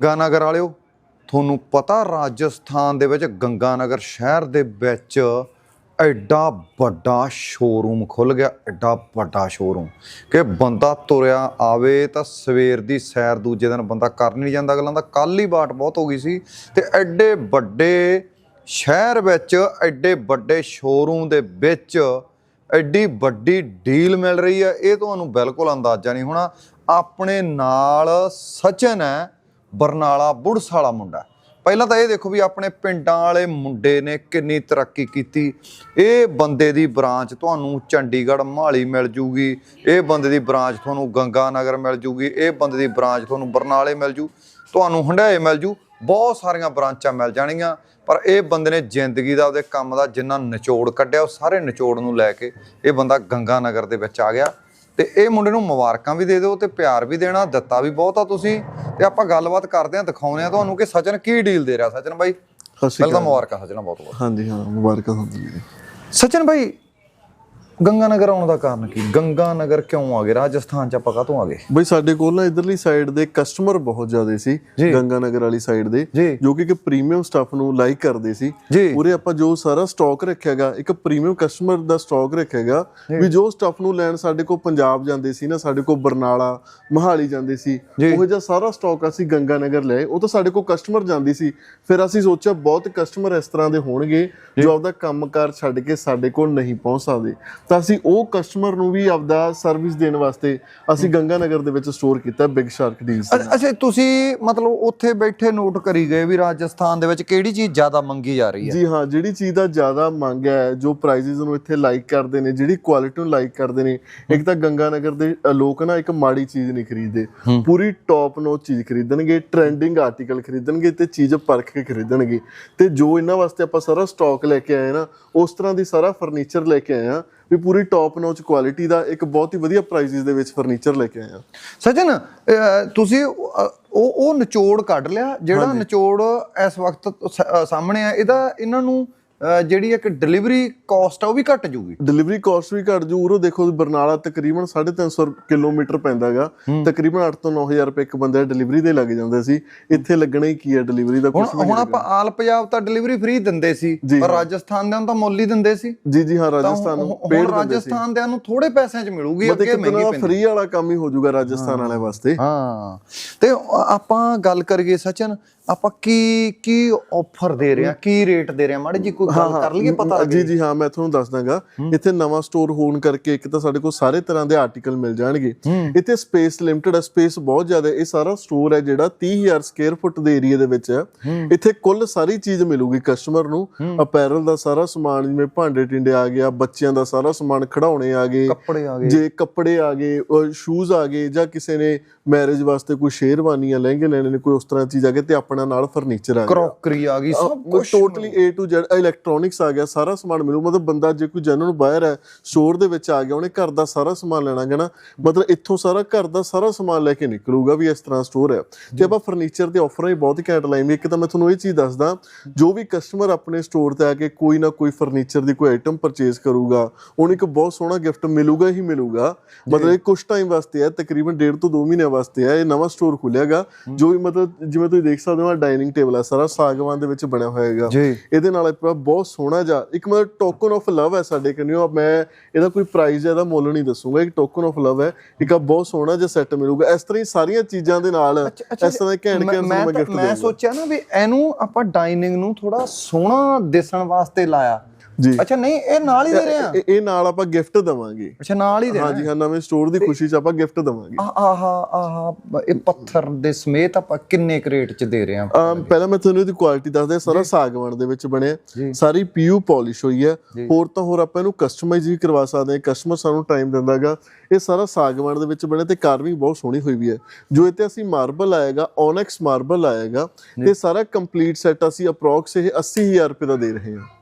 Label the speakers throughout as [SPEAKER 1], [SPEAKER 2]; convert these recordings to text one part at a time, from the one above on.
[SPEAKER 1] ਗੰਗਾਨਗਰ ਵਾਲਿਓ, ਤੁਹਾਨੂੰ ਪਤਾ ਰਾਜਸਥਾਨ ਦੇ ਵਿੱਚ ਗੰਗਾਨਗਰ ਸ਼ਹਿਰ ਦੇ ਵਿੱਚ ਐਡਾ ਵੱਡਾ ਸ਼ੋਰੂਮ ਖੁੱਲ ਗਿਆ, ਐਡਾ ਵੱਡਾ ਸ਼ੋਰੂਮ ਕਿ ਬੰਦਾ ਤੁਰਿਆ ਆਵੇ ਤਾਂ ਸਵੇਰ ਦੀ ਸੈਰ ਦੂਜੇ ਦਿਨ ਬੰਦਾ ਕਰ ਨਹੀਂ ਜਾਂਦਾ ਅਗਲਾਂ ਦਾ। ਕੱਲ ਹੀ ਬਾਟ ਬਹੁਤ ਹੋ ਗਈ ਸੀ ਤੇ ਐਡੇ ਵੱਡੇ ਸ਼ਹਿਰ ਵਿੱਚ, ਐਡੇ ਵੱਡੇ ਸ਼ੋਰੂਮ ਦੇ ਵਿੱਚ ਐਡੀ ਵੱਡੀ ਡੀਲ ਮਿਲ ਰਹੀ ਹੈ। ਇਹ ਤੁਹਾਨੂੰ ਬਿਲਕੁਲ ਅੰਦਾਜ਼ਾ ਨਹੀਂ ਹੋਣਾ। ਆਪਣੇ ਨਾਲ ਸਚਨ ਹੈ ਬਰਨਾਲਾ ਬੁੜਸ ਵਾਲਾ ਮੁੰਡਾ ਪਹਿਲਾਂ ਤਾਂ ਇਹ ਦੇਖੋ ਵੀ ਆਪਣੇ ਪਿੰਡਾਂ ਵਾਲੇ ਮੁੰਡੇ ਨੇ ਕਿੰਨੀ ਤਰੱਕੀ ਕੀਤੀ। ਇਹ ਬੰਦੇ ਦੀ ਬ੍ਰਾਂਚ ਤੁਹਾਨੂੰ ਚੰਡੀਗੜ੍ਹ ਮਹਾਲੀ ਮਿਲ ਜੂਗੀ, ਇਹ ਬੰਦੇ ਦੀ ਬ੍ਰਾਂਚ ਤੁਹਾਨੂੰ ਗੰਗਾ ਨਗਰ ਮਿਲ ਜੂਗੀ, ਇਹ ਬੰਦੇ ਦੀ ਬ੍ਰਾਂਚ ਤੁਹਾਨੂੰ ਬਰਨਾਲੇ ਮਿਲ ਜੂ, ਤੁਹਾਨੂੰ ਹੰਡਾਏ ਮਿਲ ਜੂ, ਬਹੁਤ ਸਾਰੀਆਂ ਬ੍ਰਾਂਚਾਂ ਮਿਲ ਜਾਣਗੀਆਂ ਪਰ ਇਹ ਬੰਦੇ ਨੇ ਜ਼ਿੰਦਗੀ ਦਾ ਉਹਦੇ ਕੰਮ ਦਾ ਜਿੰਨਾ ਨਿਚੋੜ ਕੱਢਿਆ, ਉਹ ਸਾਰੇ ਨਿਚੋੜ ਨੂੰ ਲੈ ਕੇ ਇਹ ਬੰਦਾ ਗੰਗਾ ਨਗਰ ਦੇ ਵਿੱਚ ਆ ਗਿਆ। ਤੇ ਇਹ ਮੁੰਡੇ ਨੂੰ ਮੁਬਾਰਕਾਂ ਵੀ ਦੇ ਦਿਓ ਤੇ ਪਿਆਰ ਵੀ ਦੇਣਾ ਦਿੱਤਾ ਵੀ ਬਹੁਤ ਆ ਤੁਸੀਂ। ਤੇ ਆਪਾਂ ਗੱਲਬਾਤ ਕਰਦੇ ਆ ਦਿਖਾਉਂਦੇ ਆ ਤੁਹਾਨੂੰ ਕਿ ਸਚਨ ਕੀ ਡੀਲ ਦੇ ਰਿਹਾ। ਸਚਨ ਬਾਈ ਪਹਿਲਾਂ ਮੁਬਾਰਕਾਂ ਸਚਨ ਬਹੁਤ ਬਹੁਤ
[SPEAKER 2] ਹਾਂਜੀ ਹਾਂ ਮੁਬਾਰਕਾਂ ਤੁਹਾਨੂੰ ਜੀ
[SPEAKER 1] ਸਚਨ ਬਾਈ ਗੰਗਾ ਨਗਰ ਆਉਣ ਦਾ ਕਾਰਨ ਕੀ? ਗੰਗਾ ਨਗਰ ਕਿਉਂ ਆ ਗਏ? ਰਾਜਸਥਾਨ ਚ ਆਪਾਂ ਕਾਹਤੋਂ ਆ ਗਏ?
[SPEAKER 2] ਬਈ ਸਾਡੇ ਕੋਲ ਨਾ ਇਧਰਲੀ ਸਾਈਡ ਦੇ ਕਸਟਮਰ ਬਹੁਤ ਜ਼ਿਆਦੇ ਸੀ। ਗੰਗਾ ਨਗਰ ਵਾਲੀ ਸਾਈਡ ਦੇ
[SPEAKER 1] ਜੀ।
[SPEAKER 2] ਕਿ ਇੱਕ ਪ੍ਰੀਮੀਅਮ ਸਟਾਫ ਨੂੰ ਲਾਈਕ ਕਰਦੇ ਸੀ। ਉਰੇ ਆਪਾਂ ਜੋ ਸਾਰਾ ਸਟਾਕ ਰੱਖਿਆਗਾ ਇੱਕ ਪ੍ਰੀਮੀਅਮ ਕਸਟਮਰ ਦਾ ਸਟਾਕ ਰੱਖਿਆਗਾ ਵੀ ਜੋ ਸਟਾਫ ਨੂੰ ਲੈਣ ਸਾਡੇ ਕੋਲ ਪੰਜਾਬ ਜਾਂਦੇ ਸੀ ਨਾ ਸਾਡੇ ਕੋਲ ਬਰਨਾਲਾ ਮਹਾਲੀ ਜਾਂਦੇ ਸੀ। ਉਹ ਜਿਹਾ ਸਾਰਾ ਸਟਾਕ ਅਸੀਂ ਗੰਗਾ ਨਗਰ ਲਏ ਉਹ ਤਾਂ ਸਾਡੇ ਕੋਲ ਕਸਟਮਰ ਜਾਂਦੀ ਸੀ। ਫਿਰ ਅਸੀਂ ਸੋਚਿਆ ਬਹੁਤ ਕਸਟਮਰ ਇਸ ਤਰ੍ਹਾਂ ਦੇ ਹੋਣਗੇ ਜੋ ਆਪਦਾ ਕੰਮਕਾਰ ਛੱਡ ਕੇ ਸਾਡੇ ਕੋਲ ਨਹੀਂ ਪਹੁੰਚ ਸਕਦੇ। ਤਾਂ ਅਸੀਂ ਉਹ ਕਸਟਮਰ ਨੂੰ ਵੀ ਆਪਦਾ ਸਰਵਿਸ ਦੇਣ ਵਾਸਤੇ ਅਸੀਂ ਗੰਗਾ ਨਗਰ ਦੇ ਵਿੱਚ ਸਟੋਰ ਕੀਤਾ ਬਿਗ ਸ਼ਾਰਕ ਡੀਲਸ
[SPEAKER 1] ਅੱਛਾ ਤੁਸੀਂ ਮਤਲਬ ਉੱਥੇ ਬੈਠੇ ਨੋਟ ਕਰੀ ਗਏ ਵੀ ਰਾਜਸਥਾਨ ਦੇ ਵਿੱਚ ਕਿਹੜੀ ਚੀਜ਼ ਜ਼ਿਆਦਾ ਮੰਗੀ ਜਾ ਰਹੀ ਹੈ?
[SPEAKER 2] ਜੀ ਹਾਂ ਜਿਹੜੀ ਚੀਜ਼ ਦਾ ਜ਼ਿਆਦਾ ਮੰਗ ਹੈ ਜੋ ਪ੍ਰਾਈਸਿਸ ਨੂੰ ਇੱਥੇ ਲਾਈਕ ਕਰਦੇ ਨੇ ਜਿਹੜੀ ਕੁਆਲਿਟੀ ਨੂੰ ਲਾਈਕ ਕਰਦੇ ਨੇ ਇੱਕ ਤਾਂ ਗੰਗਾ ਨਗਰ ਦੇ ਲੋਕ ਨਾ ਇੱਕ ਮਾੜੀ ਚੀਜ਼ ਨਹੀਂ ਖਰੀਦਦੇ। ਪੂਰੀ ਟੌਪ ਨੋਚ ਚੀਜ਼ ਖਰੀਦਣਗੇ ਟ੍ਰੈਂਡਿੰਗ ਆਰਟੀਕਲ ਖਰੀਦਣਗੇ ਤੇ ਚੀਜ਼ ਪਰਖ ਕੇ ਖਰੀਦਣਗੇ। ਤੇ ਜੋ ਇਹਨਾਂ ਵਾਸਤੇ ਆਪਾਂ ਸਾਰਾ ਸਟਾਕ ਲੈ ਕੇ ਆਏ ਨਾ ਉਸ ਤਰ੍ਹਾਂ ਦੀ ਸਾਰਾ ਫਰਨੀਚਰ ਲੈ ਕੇ ਆਏ ਆ ਵੀ ਪੂਰੀ ਟੌਪ ਨੋਚ ਕੁਆਲਿਟੀ ਦਾ ਇੱਕ ਬਹੁਤ ਹੀ ਵਧੀਆ ਪ੍ਰਾਈਸਿਸ ਦੇ ਵਿੱਚ ਫਰਨੀਚਰ ਲੈ ਕੇ ਆਏ ਆ।
[SPEAKER 1] ਅਹ, ਤੁਸੀਂ ਉਹ ਉਹ ਨਿਚੋੜ ਕੱਢ ਲਿਆ ਜਿਹੜਾ ਨਿਚੋੜ ਇਸ ਵਕਤ ਸਾਹਮਣੇ ਆ ਇਹਦਾ ਇਹਨਾਂ ਨੂੰ ਜਿਹੜੀ ਇੱਕ ਡਿਲੀਵਰੀ ਕਾਸਟ ਆ ਉਹ ਵੀ ਘਟ ਜੂਗੀ
[SPEAKER 2] ਡਿਲੀਵਰੀ ਕਾਸਟ ਵੀ ਘੱਟ ਜੂ ਉਰੋਂ ਦੇਖੋ ਬਰਨਾਲਾ ਤਕਰੀਬਨ 350 ਕਿਲੋਮੀਟਰ ਪੈਂਦਾਗਾ ਤਕਰੀਬਨ 8 ਤੋਂ 9000 ਰੁਪਏ ਇੱਕ ਬੰਦੇ ਦਾ ਡਿਲੀਵਰੀ ਦੇ ਲੱਗ ਜਾਂਦੇ ਸੀ। ਇੱਥੇ ਲੱਗਣਾ ਹੀ ਕੀ ਹੈ ਡਿਲੀਵਰੀ ਦਾ ਕੁਝ
[SPEAKER 1] ਹੁਣ ਆਪਾਂ ਆਲ ਪੰਜਾਬ ਤਾਂ ਡਿਲੀਵਰੀ ਫ੍ਰੀ ਦਿੰਦੇ ਸੀ। ਪਰ। ਰਾਜਸਥਾਨ ਦੇ ਨੂੰ ਤਾਂ ਮੁੱਲ ਹੀ ਦਿੰਦੇ ਸੀ।
[SPEAKER 2] ਜੀ ਜੀ ਹਾਂ ਰਾਜਸਥਾਨ ਨੂੰ ਪੇਡ ਦਿੰਦੇ ਸੀ।
[SPEAKER 1] ਰਾਜਸਥਾਨ ਦੇ ਨੂੰ ਥੋੜੇ ਪੈਸਿਆਂ 'ਚ ਮਿਲੂਗੀ ਅੱਗੇ ਮਹਿੰਗੀ ਪੈਂਦੀ।
[SPEAKER 2] ਫ੍ਰੀ ਵਾਲਾ ਕੰਮ ਹੀ ਹੋ ਜਾਊਗਾ ਰਾਜਸਥਾਨ ਵਾਲਿਆਂ ਵਾਸਤੇ।
[SPEAKER 1] ਹਾਂ। ਤੇ ਆਪਾਂ ਗੱਲ ਕਰੀਏ ਸਚਨ ਆਪਾਂ ਕੀ ਕੀ ਆਫਰ ਦੇ ਰਹੇ ਆ ਕੀ ਰੇਟ ਦੇ ਰਹੇ ਆ ਮਾੜੀ ਜੀ ਕੋਈ ਗੱਲ ਕਰ ਲਈਏ ਪਤਾ
[SPEAKER 2] ਜੀ ਜੀ ਹਾਂ ਮੈਂ ਤੁਹਾਨੂੰ ਦੱਸ ਦਾਂਗਾ ਇੱਥੇ ਨਵਾਂ ਸਟੋਰ ਹੋਣ ਕਰਕੇ ਇੱਕ ਤਾਂ ਸਾਡੇ ਕੋਲ ਸਾਰੇ ਤਰ੍ਹਾਂ ਦੇ ਆਰਟੀਕਲ ਮਿਲ ਜਾਣਗੇ। ਇੱਥੇ ਸਪੇਸ ਲਿਮਟਿਡ ਹੈ ਸਪੇਸ ਬਹੁਤ ਜ਼ਿਆਦਾ ਇਹ ਸਾਰਾ ਸਟੋਰ ਹੈ ਜਿਹੜਾ 30000 ਸਕੁਅਰ ਫੁੱਟ ਦੇ ਏਰੀਆ ਦੇ ਵਿੱਚ ਹੈ। ਇੱਥੇ ਕੁੱਲ ਸਾਰੀ ਚੀਜ਼ ਮਿਲੂਗੀ ਕਸਟਮਰ ਨੂੰ। ਅਪੈਰਲ ਦਾ ਸਾਰਾ ਸਮਾਨ ਜਿਵੇਂ ਭਾਂਡੇ ਟਿੰਡੇ ਆ ਗਿਆ ਬੱਚਿਆਂ ਦਾ ਸਾਰਾ ਸਮਾਨ ਖਿਡੌਣੇ ਆ ਗਏ।
[SPEAKER 1] ਕੱਪੜੇ ਆ ਗਏ।
[SPEAKER 2] ਜੇ ਕੱਪੜੇ ਆ ਗਏ ਸ਼ੂਜ਼ ਆ ਗਏ ਜਾਂ ਕਿਸੇ ਨੇ ਮੈਰਿਜ ਵਾਸਤੇ ਕੋਈ ਸ਼ੇਰਵਾਨੀਆਂ ਲਹਿੰਗੇ ਲੈਣੇ ਨੇ ਕੋਈ ਉਸ ਤਰ੍ਹਾਂ ਦੀ ਚੀਜ਼ ਆ ਗਈ ਤੇ ਆਪਣਾ ਨਾਲ ਫਰਨੀਚਰ ਆ ਗਿਆ।
[SPEAKER 1] ਕਰੋਕਰੀ ਆ ਗਈ ਸਭ ਕੁਝ
[SPEAKER 2] totally A to Z electronics ਆ ਗਿਆ ਸਾਰਾ ਸਮਾਨ ਮਿਲੂ। ਮਤਲਬ ਬੰਦਾ ਜੇ ਕੋਈ ਜਨਰਲ ਬਾਹਰ ਹੈ ਸਟੋਰ ਦੇ ਵਿੱਚ ਆ ਗਿਆ ਉਹਨੇ ਘਰ ਦਾ ਸਾਰਾ ਸਮਾਨ ਲੈਣਾ ਗਾ ਨਾ। ਮਤਲਬ ਇੱਥੋਂ ਸਾਰਾ ਘਰ ਦਾ ਸਾਰਾ ਸਮਾਨ ਲੈ ਕੇ ਨਿਕਲੂਗਾ ਵੀ ਇਸ ਤਰ੍ਹਾਂ ਸਟੋਰ ਹੈ। ਤੇ ਆਪਾਂ ਫਰਨੀਚਰ ਦੇ ਆਫਰਾਂ ਹੀ ਬਹੁਤ ਘੈਂਟ ਲਾਈ ਵੀ ਇੱਕ ਤਾਂ ਮੈਂ ਤੁਹਾਨੂੰ ਇਹ ਚੀਜ਼ ਦੱਸਦਾ ਜੋ ਵੀ ਕਸਟਮਰ ਆਪਣੇ ਸਟੋਰ ਤੇ ਆ ਕੇ ਕੋਈ ਨਾ ਕੋਈ ਫਰਨੀਚਰ ਦੀ ਕੋਈ ਆਈਟਮ ਪਰਚੇਸ ਕਰੂਗਾ ਉਹਨੂੰ ਇੱਕ ਬਹੁਤ ਸੋਹਣਾ ਗਿਫਟ ਮਿਲੂਗਾ ਹੀ ਮਿਲੂਗਾ। ਮਤਲਬ ਇਹ ਕੁਝ ਟਾਈਮ ਵਾਸਤੇ ਹੈ ਤਕਰੀਬਨ 1.5 ਤੋਂ 2 ਮਹੀਨਿਆਂ ਵਾਸਤੇ ਹੈ ਇਹ ਨਵਾਂ ਸਟੋਰ ਖੁੱਲਿਆਗਾ ਜੋ ਵੀ ਮਤਲਬ ਜਿਵੇਂ ਤੁਸੀਂ ਦੇਖ ਸਕਦੇ ਹੋ ਡਾਈਨਿੰਗ ਟੇਬਲ ਹੈ ਸਾਰਾ ਸਾਗਵਾਨ ਦੇ ਵਿੱਚ ਬਣਿਆ ਹੋਇਆ ਹੈਗਾ ਇਹਦੇ ਨਾਲ ਬਹੁਤ ਸੋਹਣਾ ਜਿਹਾ ਇੱਕ ਮਤਲਬ ਟੋਕਨ ਆਫ ਲਵ ਹੈ ਸਾਡੇ ਕੰਨਿਓ ਮੈਂ ਇਹਦਾ ਕੋਈ ਪ੍ਰਾਈਸ ਇਹਦਾ ਮੁੱਲ ਨਹੀਂ ਦੱਸੂਗਾ ਇੱਕ ਟੋਕਨ ਆਫ ਲਵ ਹੈ ਇੱਕ ਆ ਬਹੁਤ ਸੋਹਣਾ ਜਿਹਾ ਸੈੱਟ ਮਿਲੂਗਾ। ਇਸ ਤਰ੍ਹਾਂ ਹੀ ਸਾਰੀਆਂ ਚੀਜ਼ਾਂ ਦੇ ਨਾਲ ਇਸ ਤਰ੍ਹਾਂ ਦੇ ਘੈਂਟ ਘੈਂਟ
[SPEAKER 1] ਮੈਂ ਸੋਚਿਆ ਨਾ ਵੀ ਇਹਨੂੰ ਆਪਾਂ ਡਾਈਨਿੰਗ ਨੂੰ ਥੋੜਾ ਸੋਹਣਾ ਦਿਸਣ ਵਾਸਤੇ ਲਾਇਆ।
[SPEAKER 2] ਜੀ।
[SPEAKER 1] ਅੱਛਾ ਨਹੀਂ ਇਹ ਨਾਲ ਹੀ ਦੇ ਰਹੇ ਆ?
[SPEAKER 2] ਇਹ- ਇਹ ਨਾਲ ਆਪਾਂ ਗਿਫਟ ਦਵਾਂਗੇ।
[SPEAKER 1] ਅੱਛਾ ਨਾਲ ਹੀ ਦੇ ਰਹੇ
[SPEAKER 2] ਹਾਂਜੀ ਹਾਂ ਨਵੇਂ ਸਟੋਰ ਦੀ ਖੁਸ਼ੀ 'ਚ ਆਪਾਂ ਗਿਫਟ ਦਵਾਂਗੇ।
[SPEAKER 1] ਆ ਆਹਾ ਆਹਾ ਇਹ ਪੱਥਰ ਦੇ ਸਮੇਤ ਆਪਾਂ ਕਿੰਨੇ ਕੁ ਰੇਟ ਚ ਦੇ ਰਹੇ ਆ?
[SPEAKER 2] ਪਹਿਲਾਂ ਮੈਂ ਤੁਹਾਨੂੰ ਇਹਦੀ ਕੁਆਲਿਟੀ ਦੱਸਦਾ ਇਹ ਸਾਰਾ ਸਾਗਵਾਨ ਦੇ ਵਿੱਚ ਬਣਿਆ। ਸਾਰੀ ਪੀਯੂ ਪਾਲਿਸ਼ ਹੋਈ ਹੈ। ਹੋਰ ਤਾਂ ਹੋਰ ਆਪਾਂ ਇਹਨੂੰ ਕਸਟਮਾਈਜ਼ ਵੀ ਕਰਵਾ ਸਕਦੇ ਹਾਂ। ਕਸਟਮਰ ਸਾਨੂੰ ਟਾਈਮ ਦਿੰਦਾਗਾ ਇਹ ਸਾਰਾ ਸਾਗਵਾਨ ਦੇ ਵਿੱਚ ਬਣਿਆ ਤੇ ਕਾਰਵਿੰਗ ਬਹੁਤ ਸੋਹਣੀ ਹੋਈ ਵੀ ਹੈ। ਜੋ ਇੱਥੇ ਅਸੀਂ ਮਾਰਬਲ ਆਏਗਾ ਓਨੈਕਸ ਮਾਰਬਲ ਆਏਗਾ ਤੇ ਸਾਰਾ ਕੰਪਲੀਟ ਸੈੱਟ ਅਸੀਂ ਅਪਰੋਕਸ ਇਹ 80000 ਰੁਪਏ ਦਾ ਦੇ ਰਹੇ ਹਾਂ।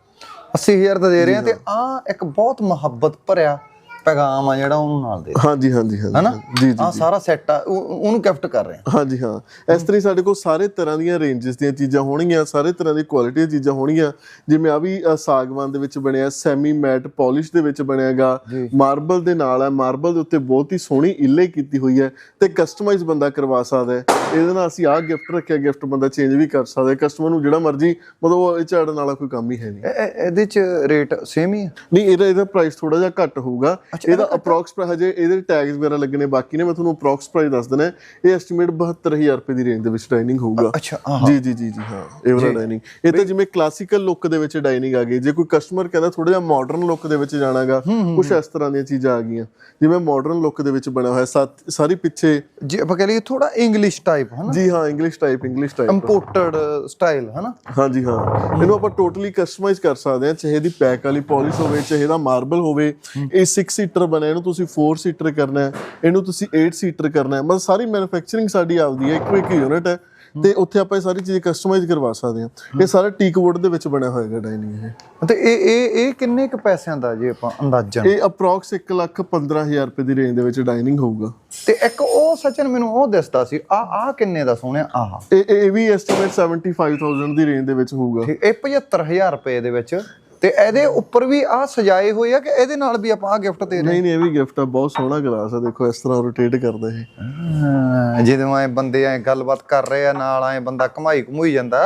[SPEAKER 1] 80000 ਦਾ ਦੇ ਰਹੇ ਆ ਤੇ ਆ ਇੱਕ ਬਹੁਤ ਮੁਹੱਬਤ ਭਰਿਆ ਪੈਗਾਮ ਆ ਜਿਹੜਾ ਉਹਨੂੰ ਨਾਲ ਦੇ
[SPEAKER 2] ਹਾਂਜੀ ਹਾਂਜੀ ਹਾਂਜੀ
[SPEAKER 1] ਹਨਾ?
[SPEAKER 2] ਜੀ ਜੀ
[SPEAKER 1] ਆ ਸਾਰਾ ਸੈੱਟ ਆ ਉਹ- ਉਹਨੂੰ ਗਿਫਟ ਕਰ ਰਹੇ ਆ।
[SPEAKER 2] ਹਾਂਜੀ ਹਾਂ। ਇਸ ਤਰ੍ਹਾਂ ਹੀ ਸਾਡੇ ਕੋਲ ਸਾਰੇ ਤਰ੍ਹਾਂ ਦੀਆਂ ਰੇਂਜਸ ਦੀਆਂ ਚੀਜ਼ਾਂ ਹੋਣਗੀਆਂ ਸਾਰੇ ਤਰ੍ਹਾਂ ਦੀ ਕੁਆਲਿਟੀ ਦੀਆਂ ਚੀਜ਼ਾਂ ਹੋਣਗੀਆਂ। ਜਿਵੇਂ ਆ ਵੀ ਸਾਗਵਾਨ ਦੇ ਵਿੱਚ ਬਣਿਆ ਸੈਮੀ ਮੈਟ ਪਾਲਿਸ਼ ਦੇ ਵਿੱਚ ਬਣਿਆਗਾ। ਮਾਰਬਲ ਦੇ ਨਾਲ ਹੈ ਮਾਰਬਲ ਦੇ ਉੱਤੇ ਬਹੁਤ ਹੀ ਸੋਹਣੀ ਇਲੇ ਕੀਤੀ ਹੋਈ ਹੈ ਤੇ ਕਸਟਮਾਈਜ਼ ਬੰਦਾ ਕਰਵਾ ਸਕਦਾ ਹੈ। ਇਹਦੇ ਨਾਲ ਅਸੀਂ ਆਹ ਗਿਫਟ ਰੱਖਿਆ ਗਿਫਟ ਬੰਦਾ ਚੇਂਜ ਵੀ ਕਰ ਸਕਦਾ ਹੈ। ਕਸਟਮਰ ਨੂੰ ਜਿਹੜਾ ਮਰਜ਼ੀ ਮਤਲਬ ਇਹ ਝਾੜਨ ਵਾਲਾ ਕੋਈ ਕੰਮ ਹੀ ਹੈ ਨਹੀਂ।
[SPEAKER 1] ਇਹ- ਇਹ- ਇਹਦੇ ਚ ਰੇਟ ਸੇਮ ਹੀ ਆ?
[SPEAKER 2] ਨਹੀਂ ਇਹਦਾ ਇਹਦਾ ਪ੍ਰਾਈਸ ਥੋੜਾ ਜਿਹਾ ਘੱਟ ਹੋਊਗਾ। ਇਹਦਾ ਅਪਰੋਕਸ ਹਜੇ ਇਹਦੇ ਟੈਗਸ ਵਗੈਰਾ ਲੱਗਣੇ ਬਾਕੀ ਨੇ ਮੈਂ ਤੁਹਾਨੂੰ ਅਪਰੋਕਸ ਪ੍ਰਾਈਸ ਦੱਸ ਦਿੰਦਾ। ਇਹ ਐਸਟੀਮੇਟ 72000 ਰੁਪਏ ਦੀ ਰੇਂਜ ਦੇ ਵਿੱਚ ਡਾਈਨਿੰਗ ਹੋਊਗਾ।
[SPEAKER 1] ਅੱਛਾ
[SPEAKER 2] ਜੀ ਜੀ ਜੀ ਜੀ ਹਾਂ ਇਹ ਵਾਲਾ ਡਾਈਨਿੰਗ ਇਹ ਤਾਂ ਜਿਵੇਂ ਕਲਾਸੀਕਲ ਲੁੱਕ ਦੇ ਵਿੱਚ ਡਾਈਨਿੰਗ ਆ ਗਈ। ਜੇ ਕੋਈ ਕਸਟਮਰ ਕਹਿੰਦਾ ਥੋੜਾ ਜਿਹਾ ਮਾਡਰਨ ਲੁੱਕ ਦੇ ਵਿੱਚ ਜਾਣਾਗਾ ਕੁਝ ਇਸ ਤਰ੍ਹਾਂ ਦੀਆਂ ਚੀਜ਼ਾਂ ਆ ਗਈਆਂ। ਜਿਵੇਂ ਮਾਡਰਨ ਲੁੱਕ ਦੇ ਵਿੱਚ ਬਣਿਆ ਹੋਇਆ ਸਾਰੀ ਪਿੱਛੇ
[SPEAKER 1] ਜੇ ਆਪਾਂ ਕਹ ਲਈਏ ਥੋੜਾ ਇੰਗਲਿਸ਼ ਟਾਈਪ ਹਨਾ?
[SPEAKER 2] ਜੀ ਹਾਂ English type English type
[SPEAKER 1] imported style ਹਨਾ?
[SPEAKER 2] ਹਾਂਜੀ ਹਾਂ। ਇਹਨੂੰ ਆਪਾਂ ਟੋਟਲੀ ਕਸਟਮਾਈਜ਼ ਕਰ ਸਕਦੇ ਹਾਂ ਚਾਹੇ ਦੀ ਪੈਕ ਵਾਲੀ ਪਾਲਿਸ਼ ਹੋਵੇ ਚਾਹੇ ਦਾ ਮਾਰਬਲ ਹੋਵੇ। ਇਹ 6 ਸੀਟਰ ਬਣਿਆ ਇਹਨੂੰ ਤੁਸੀਂ 4 ਸੀਟਰ ਕਰਨਾ ਹੈ ਇਹਨੂੰ ਤੁਸੀਂ 8 ਸੀਟਰ ਕਰਨਾ ਹੈ। ਮਤਲਬ ਸਾਰੀ ਮੈਨੂਫੈਕਚਰਿੰਗ ਸਾਡੀ ਆਪਦੀ ਹੈ ਇੱਕੋ ਇੱਕ ਯੂਨਿਟ ਹੈ ਤੇ ਉੱਥੇ ਆਪਾਂ ਇਹ ਸਾਰੀ ਚੀਜ਼ ਕਸਟਮਾਈਜ਼ ਕਰਵਾ ਸਕਦੇ ਹਾਂ। ਇਹ ਸਾਰਾ ਟੀਕ ਵੁੱਡ ਦੇ ਵਿੱਚ ਬਣਿਆ ਹੋਏਗਾ ਡਾਈਨਿੰਗ ਇਹ।
[SPEAKER 1] ਤੇ ਇਹ ਇਹ ਇਹ ਕਿੰਨੇ ਕ ਪੈਸਿਆਂ ਦਾ ਜੇ ਆਪਾਂ ਅੰਦਾਜ਼ਨ
[SPEAKER 2] ਇਹ ਅਪਰੋਕਸ 1 ਲੱਖ 15000 ਰੁਪਏ ਦੀ ਰੇਂਜ ਦੇ ਵਿੱਚ ਡਾਈਨਿੰਗ ਹੋਊਗਾ।
[SPEAKER 1] ਤੇ ਇੱਕ ਉਹ ਸਚਨ ਮੈਨੂੰ ਉਹ ਦਿਸਦਾ ਸੀ ਆ ਆ ਕਿੰਨੇ ਦਾ ਸੋਹਣਿਆ? ਆਹ।
[SPEAKER 2] ਇਹ ਇਹ ਵੀ ਐਸਟੀਮੇਟ 75000 ਦੀ ਰੇਂਜ ਦੇ ਵਿੱਚ ਹੋਊਗਾ।
[SPEAKER 1] ਠੀਕ ਇਹ 75000 ਰੁਪਏ ਦੇ ਵਿੱਚ ਤੇ ਇਹਦੇ ਉੱਪਰ ਵੀ ਆ ਸਜਾਏ ਹੋਏ ਆ ਕਿ ਇਹਦੇ ਨਾਲ ਵੀ ਆਪਾਂ ਆ ਗਿਫਟ ਦੇ ਰਹੇ
[SPEAKER 2] ਨਹੀਂ ਨਹੀਂ ਇਹ ਵੀ ਗਿਫਟ ਆ ਬਹੁਤ ਸੋਹਣਾ ਗਲਾਸ ਆ ਦੇਖੋ ਇਸ ਤਰ੍ਹਾਂ ਰੋਟੇਟ ਕਰਦਾ ਇਹ
[SPEAKER 1] ਜਦੋਂ ਐ ਬੰਦੇ ਐ ਗੱਲਬਾਤ ਕਰ ਰਹੇ ਆ ਨਾਲ ਐ ਬੰਦਾ ਕਮਾਈ ਕਮੂਈ ਜਾਂਦਾ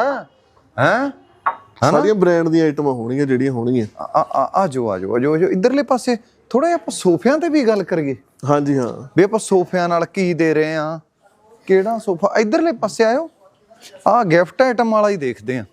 [SPEAKER 1] ਹੈ?
[SPEAKER 2] ਸਾਰੀਆਂ ਬ੍ਰਾਂਡ ਦੀਆਂ ਆਈਟਮਾਂ ਹੋਣਗੀਆਂ ਜਿਹੜੀਆਂ ਹੋਣਗੀਆਂ।
[SPEAKER 1] ਆ ਆ ਆ ਜੋ ਆ ਜੋ ਆ ਜੋ ਇਧਰਲੇ ਪਾਸੇ ਥੋੜਾ ਜਿਹਾ ਆਪਾਂ ਸੋਫਿਆਂ ਤੇ ਵੀ ਗੱਲ ਕਰੀਏ।
[SPEAKER 2] ਹਾਂਜੀ ਹਾਂ।
[SPEAKER 1] ਵੀ ਆਪਾਂ ਸੋਫਿਆਂ ਨਾਲ ਕੀ ਦੇ ਰਹੇ ਆ ਕਿਹੜਾ ਸੋਫਾ? ਇਧਰਲੇ ਪਾਸੇ ਆਇਓ। ਆ ਗਿਫਟ ਆਈਟਮ ਵਾਲਾ ਹੀ ਦੇਖਦੇ ਆ।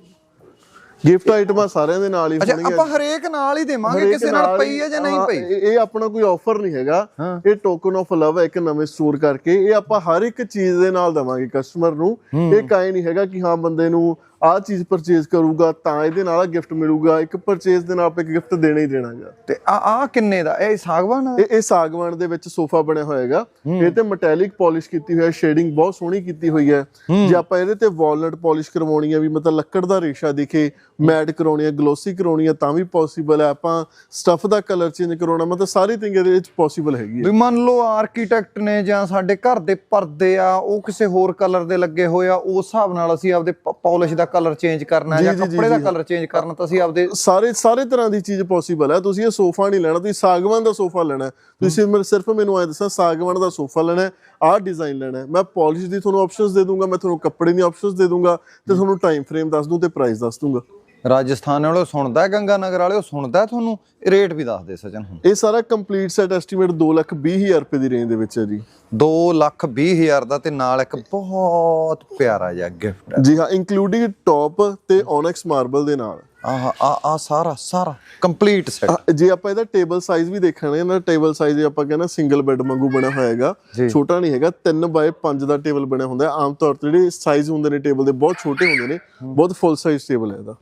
[SPEAKER 2] ਗਿਫਟ ਆਈਟਮਾਂ ਸਾਰਿਆਂ ਦੇ ਨਾਲ ਹੀ
[SPEAKER 1] ਅੱਛਾ ਆਪਾਂ ਹਰੇਕ ਨਾਲ ਹੀ ਦੇਵਾਂਗੇ ਕਿਸੇ ਨਾਲ ਪਈ ਹੈ ਜਾਂ ਨਹੀਂ ਪਈ?
[SPEAKER 2] ਇਹ ਆਪਣਾ ਕੋਈ ਆਫਰ ਨਹੀਂ ਹੈਗਾ। ਇਹ ਟੋਕਨ ਆਫ ਲਵ ਹੈ ਇੱਕ ਨਵੇਂ ਸਟੋਰ ਕਰਕੇ। ਇਹ ਆਪਾਂ ਹਰ ਇੱਕ ਚੀਜ਼ ਦੇ ਨਾਲ ਦਵਾਂਗੇ ਕਸਟਮਰ ਨੂੰ। ਇਹ ਕਾਇ ਨਹੀਂ ਹੈਗਾ ਕਿ ਹਾਂ ਬੰਦੇ ਨੂੰ ਆਹ ਚੀਜ਼ ਪਰਚੇਜ਼ ਕਰੂਗਾ ਤਾਂ ਇਹਦੇ ਨਾਲ ਗਿਫਟ ਮਿਲੂਗਾ। ਇੱਕ ਪਰਚੇਜ਼ ਦੇ ਨਾਲ ਆਪਾਂ ਇੱਕ ਗਿਫਟ ਦੇਣਾ ਹੀ ਦੇਣਾਗਾ
[SPEAKER 1] ਤੇ ਆ ਆ ਕਿੰਨੇ ਦਾ? ਇਹ ਸਾਗਵਾਨ ਆ?
[SPEAKER 2] ਇਹ ਇਹ ਸਾਗਵਾਨ ਦੇ ਵਿੱਚ ਸੋਫਾ ਬਣਿਆ ਹੋਏਗਾ। ਇਹ ਤੇ ਮੈਟੈਲਿਕ ਪਾਲਿਸ਼ ਕੀਤੀ ਹੋਈ ਹੈ ਸ਼ੇਡਿੰਗ ਬਹੁਤ ਸੋਹਣੀ ਕੀਤੀ ਹੋਈ ਹੈ। ਜੇ ਆਪਾਂ ਇਹਦੇ ਤੇ ਵਾਲਨਟ ਪਾਲਿਸ਼ ਕਰਵਾਉਣੀ ਹੈ ਵੀ ਮਤਲਬ ਲੱਕੜ ਦਾ ਰੇਸ਼ਾ ਦਿਖੇ ਮੈਟ ਕਰਾਉਣੀ ਹੈ ਗਲੋਸੀ ਕਰਾਉਣੀ ਹੈ ਤਾਂ ਵੀ ਪੋਸੀਬਲ ਹੈ। ਆਪਾਂ ਸਟਫ ਦਾ ਕਲਰ ਚੇਂਜ ਕਰਾਉਣਾ ਮਤਲਬ ਸਾਰੀ ਥਿੰਗ ਇਹਦੇ ਵਿੱਚ ਪੋਸੀਬਲ ਹੈਗੀ ਹੈ।
[SPEAKER 1] ਵੀ ਮੰਨ ਲਓ ਆਰਕੀਟੈਕਟ ਨੇ ਜਾਂ ਸਾਡੇ ਘਰ ਦੇ ਪਰਦੇ ਆ ਉਹ ਕਿਸੇ ਹੋਰ ਕਲਰ ਦੇ ਲੱਗੇ ਹੋਏ ਆ ਉਸ ਹਿਸਾਬ ਨਾਲ ਅਸੀਂ ਆਪਦੇ ਪਾਲਿਸ਼ ਦਾ ਕਲਰ ਚੇਂਜ ਕਰਨਾ ਜਾਂ ਕੱਪੜੇ ਦਾ। ਕਲਰ ਚੇਂਜ ਕਰਨਾ ਤਾਂ ਅਸੀਂ ਆਪਦੇ
[SPEAKER 2] ਸਾਰੇ ਸਾਰੇ ਤਰ੍ਹਾਂ ਦੀ ਚੀਜ਼ ਪੋਸੀਬਲ ਹੈ। ਤੁਸੀਂ ਇਹ ਸੋਫਾ ਨਹੀਂ ਲੈਣਾ ਤੁਸੀਂ ਸਾਗਵਾਨ ਦਾ ਸੋਫਾ ਲੈਣਾ। ਤੁਸੀਂ ਸਿਰਫ ਮੈਨੂੰ ਐ ਦੱਸਾਂ ਸਾਗਵਾਨ ਦਾ ਸੋਫਾ ਲੈਣਾ ਆਹ ਡਿਜ਼ਾਈਨ ਲੈਣਾ ਮੈਂ ਪਾਲਿਸ਼ ਦੀ ਤੁਹਾਨੂੰ ਆਪਸ਼ਨਸ ਦੇ ਦੂੰਗਾ ਮੈਂ ਤੁਹਾਨੂੰ ਕੱਪੜੇ ਦੀ ਆਪਸ਼ਨਸ ਦੇ ਦੂੰਗਾ ਤੇ ਤੁਹਾਨੂੰ ਟਾਈਮ ਫਰੇਮ ਦੱਸ ਦੂੰ ਤੇ ਪ੍ਰਾਈਸ ਦੱਸ ਦੂੰਗਾ।
[SPEAKER 1] ਰਾਜਸਥਾਨ ਵਾਲੇ ਸੁਣਦਾ ਹੈ, ਗੰਗਾ ਨਗਰ ਵਾਲੇ ਸੁਣਦਾ ਹੈ ਤੁਹਾਨੂੰ? ਰੇਟ ਵੀ ਦੱਸ ਦੇ ਸਜਣ ਹੁਣ।
[SPEAKER 2] ਇਹ ਸਾਰਾ ਕੰਪਲੀਟ ਸੈਟ ਐਸਟੀਮੇਟ 220000 ਰੁਪਏ ਦੀ ਰੇਂਜ ਦੇ ਵਿੱਚ ਹੈ ਜੀ।
[SPEAKER 1] 2 ਲੱਖ 20 ਹਜ਼ਾਰ ਦਾ ਤੇ ਨਾਲ ਇੱਕ ਬਹੁਤ ਪਿਆਰਾ ਜਿਹਾ ਗਿਫਟ ਹੈ।
[SPEAKER 2] ਜੀ ਹਾਂ ਇਨਕਲੂਡਿੰਗ ਟੌਪ ਤੇ ਓਨੈਕਸ ਮਾਰਬਲ ਦੇ ਨਾਲ।
[SPEAKER 1] ਆਹ ਆ ਆ ਸਾਰਾ ਸਾਰਾ ਕੰਪਲੀਟ ਸੈਟ
[SPEAKER 2] ਜੇ ਆਪਾਂ ਇਹਦਾ ਟੇਬਲ ਸਾਈਜ਼ ਵੀ ਦੇਖਣਾ ਨਾ ਟੇਬਲ ਸਾਈਜ਼ ਆਪਾਂ ਕਹਿੰਦਾ ਸਿੰਗਲ ਬੈੱਡ ਵਾਂਗੂ ਬਣਿਆ ਹੋਇਆ ਹੈਗਾ।
[SPEAKER 1] ਜੀ।
[SPEAKER 2] ਛੋਟਾ ਨਹੀਂ ਹੈਗਾ 3 ਬਾਏ 5 ਦਾ ਟੇਬਲ ਬਣਿਆ ਹੁੰਦਾ ਹੈ। ਆਮ ਤੌਰ ਤੇ ਜਿਹੜੇ ਸਾਈਜ਼ ਹੁੰਦੇ ਨੇ ਟੇਬਲ ਦੇ ਬਹੁਤ ਛੋਟੇ ਹੁੰਦੇ ਨੇ ਬਹੁਤ ਫੁੱਲ ਸਾਈਜ਼ ਟੇਬਲ ਹੈ ਇਹਦਾ।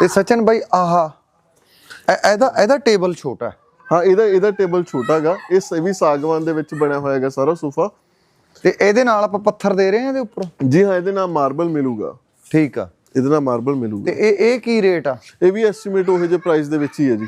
[SPEAKER 1] ਤੇ ਸਚਨ ਬਾਈ ਆਹ ਇਹ- ਇਹਦਾ ਇਹਦਾ ਟੇਬਲ ਛੋਟਾ ਹੈ।
[SPEAKER 2] ਹਾਂ ਇਹਦਾ ਇਹਦਾ ਟੇਬਲ ਛੋਟਾ ਹੈਗਾ। ਇਹ ਸ- ਵੀ ਸਾਗਵਾਨ ਦੇ ਵਿੱਚ ਬਣਿਆ ਹੋਇਆ ਹੈਗਾ ਸਾਰਾ ਸੋਫਾ।
[SPEAKER 1] ਤੇ ਇਹਦੇ ਨਾਲ ਆਪਾਂ ਪੱਥਰ ਦੇ ਰਹੇ ਹਾਂ ਇਹਦੇ ਉੱਪਰ?
[SPEAKER 2] ਜੀ ਹਾਂ ਇਹਦੇ ਨਾਲ ਮਾਰਬਲ ਮਿਲੂਗਾ।
[SPEAKER 1] ਠੀਕ ਆ।
[SPEAKER 2] ਇਹਦੇ ਨਾਲ ਮਾਰਬਲ ਮਿਲੂਗਾ।
[SPEAKER 1] ਤੇ ਇਹ ਇਹ ਕੀ ਰੇਟ ਆ?
[SPEAKER 2] ਇਹ ਵੀ ਐਸਟੀਮੇਟ ਉਹੇ ਜਿਹੇ ਪ੍ਰਾਈਸ ਦੇ ਵਿੱਚ ਹੀ ਹੈ ਜੀ।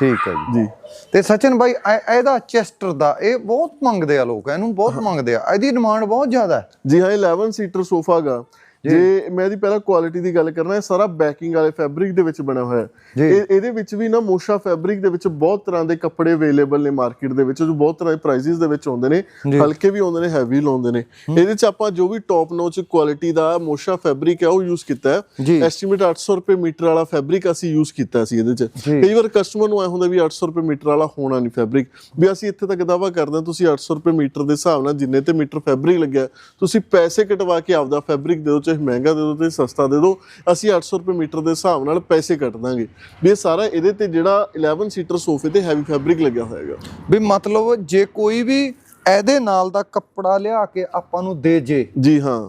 [SPEAKER 1] ਠੀਕ ਹੈ ਜੀ।
[SPEAKER 2] ਜੀ।
[SPEAKER 1] ਤੇ ਸਚਨ ਇਹ- ਇਹਦਾ ਚੈਸਟਰ ਦਾ ਇਹ ਬਹੁਤ ਮੰਗਦੇ ਆ ਲੋਕ ਇਹਨੂੰ ਬਹੁਤ ਮੰਗਦੇ ਆ। ਇਹਦੀ ਡਿਮਾਂਡ ਬਹੁਤ ਜ਼ਿਆਦਾ ਹੈ।
[SPEAKER 2] ਜੀ ਹਾਂ 11 ਸੀਟਰ ਸੋਫਾ ਗਾ। ਜੇ ਮੈਂ ਇਹਦੀ ਪਹਿਲਾਂ ਕੁਆਲਿਟੀ ਦੀ ਗੱਲ ਕਰਨਾ ਇਹ ਸਾਰਾ ਬੈਕਿੰਗ ਵਾਲੇ ਫੈਬਰਿਕ ਦੇ ਵਿੱਚ ਬਣਿਆ ਹੋਇਆ ਹੈ। ਇਹ ਇਹਦੇ ਵਿੱਚ ਵੀ ਨਾ ਮੋਸ਼ਾ ਫੈਬਰਿਕ ਦੇ ਵਿੱਚ ਬਹੁਤ ਤਰ੍ਹਾਂ ਦੇ ਕੱਪੜੇ ਅਵੇਲੇਬਲ ਨੇ ਮਾਰਕੀਟ ਦੇ ਵਿੱਚ ਜੋ ਬਹੁਤ ਤਰ੍ਹਾਂ ਦੇ ਪ੍ਰਾਈਸਿਸ ਦੇ ਵਿੱਚ ਆਉਂਦੇ ਨੇ ਹਲਕੇ ਵੀ ਆਉਂਦੇ ਨੇ ਹੈਵੀ ਲਾਉਂਦੇ ਨੇ। ਇਹਦੇ ਚ ਆਪਾਂ ਜੋ ਵੀ ਟੌਪ ਨੋਚ ਕੁਆਲਿਟੀ ਦਾ ਮੋਸ਼ਾ ਫੈਬਰਿਕ ਹੈ ਉਹ ਯੂਜ਼ ਕੀਤਾ ਹੈ। ਐਸਟੀਮੇਟ 800 ਰੁਪਏ ਮੀਟਰ ਵਾਲਾ ਫੈਬਰਿਕ ਅਸੀਂ ਯੂਜ਼ ਕੀਤਾ ਸੀ ਇਹਦੇ ਚ। ਕਈ ਵਾਰ ਕਸਟਮਰ ਨੂੰ ਐ ਹੁੰਦਾ ਵੀ 800 ਰੁਪਏ ਮੀਟਰ ਵਾਲਾ ਹੋਣਾ ਨਹੀਂ ਫੈਬਰਿਕ ਵੀ ਅਸੀਂ ਇੱਥੇ ਤੱਕ ਦਾਵਾ ਕਰਦੇ ਹਾਂ ਤੁਸੀਂ 800 ਰੁਪਏ ਮੀਟਰ ਦੇ ਹਿਸਾਬ ਨਾਲ ਜਿੰਨੇ ਤੇ ਮੀਟਰ ਫੈਬਰਿਕ ਲੱਗਿਆ ਤੁਸੀਂ ਪੈਸੇ ਕਟਵਾ ਕੇ ਆਪਦਾ ਫੈਬਰਿਕ ਦੇ ਦਿਓ ਚਾਹੇ ਮਹਿੰਗਾ ਦੇ ਦਿਓ ਤੇ ਸਸਤਾ ਦੇ ਦਿਓ ਅਸੀਂ 800 ਰੁਪਏ ਮੀਟਰ ਦੇ ਹਿਸਾਬ ਨਾਲ ਪੈਸੇ ਕੱਟ ਦਾਂਗੇ। ਵੀ ਇਹ ਸਾਰਾ ਇਹਦੇ ਤੇ ਜਿਹੜਾ 11 ਸੀਟਰ ਸੋਫੇ ਤੇ ਹੈਵੀ ਫੈਬਰਿਕ ਲੱਗਿਆ ਹੋਏਗਾ
[SPEAKER 1] ਵੀ ਮਤਲਬ ਜੇ ਕੋਈ ਵੀ ਇਹਦੇ ਨਾਲ ਦਾ ਕੱਪੜਾ ਲਿਆ ਕੇ ਆਪਾਂ ਨੂੰ ਦੇ ਜੇ
[SPEAKER 2] ਜੀ ਹਾਂ।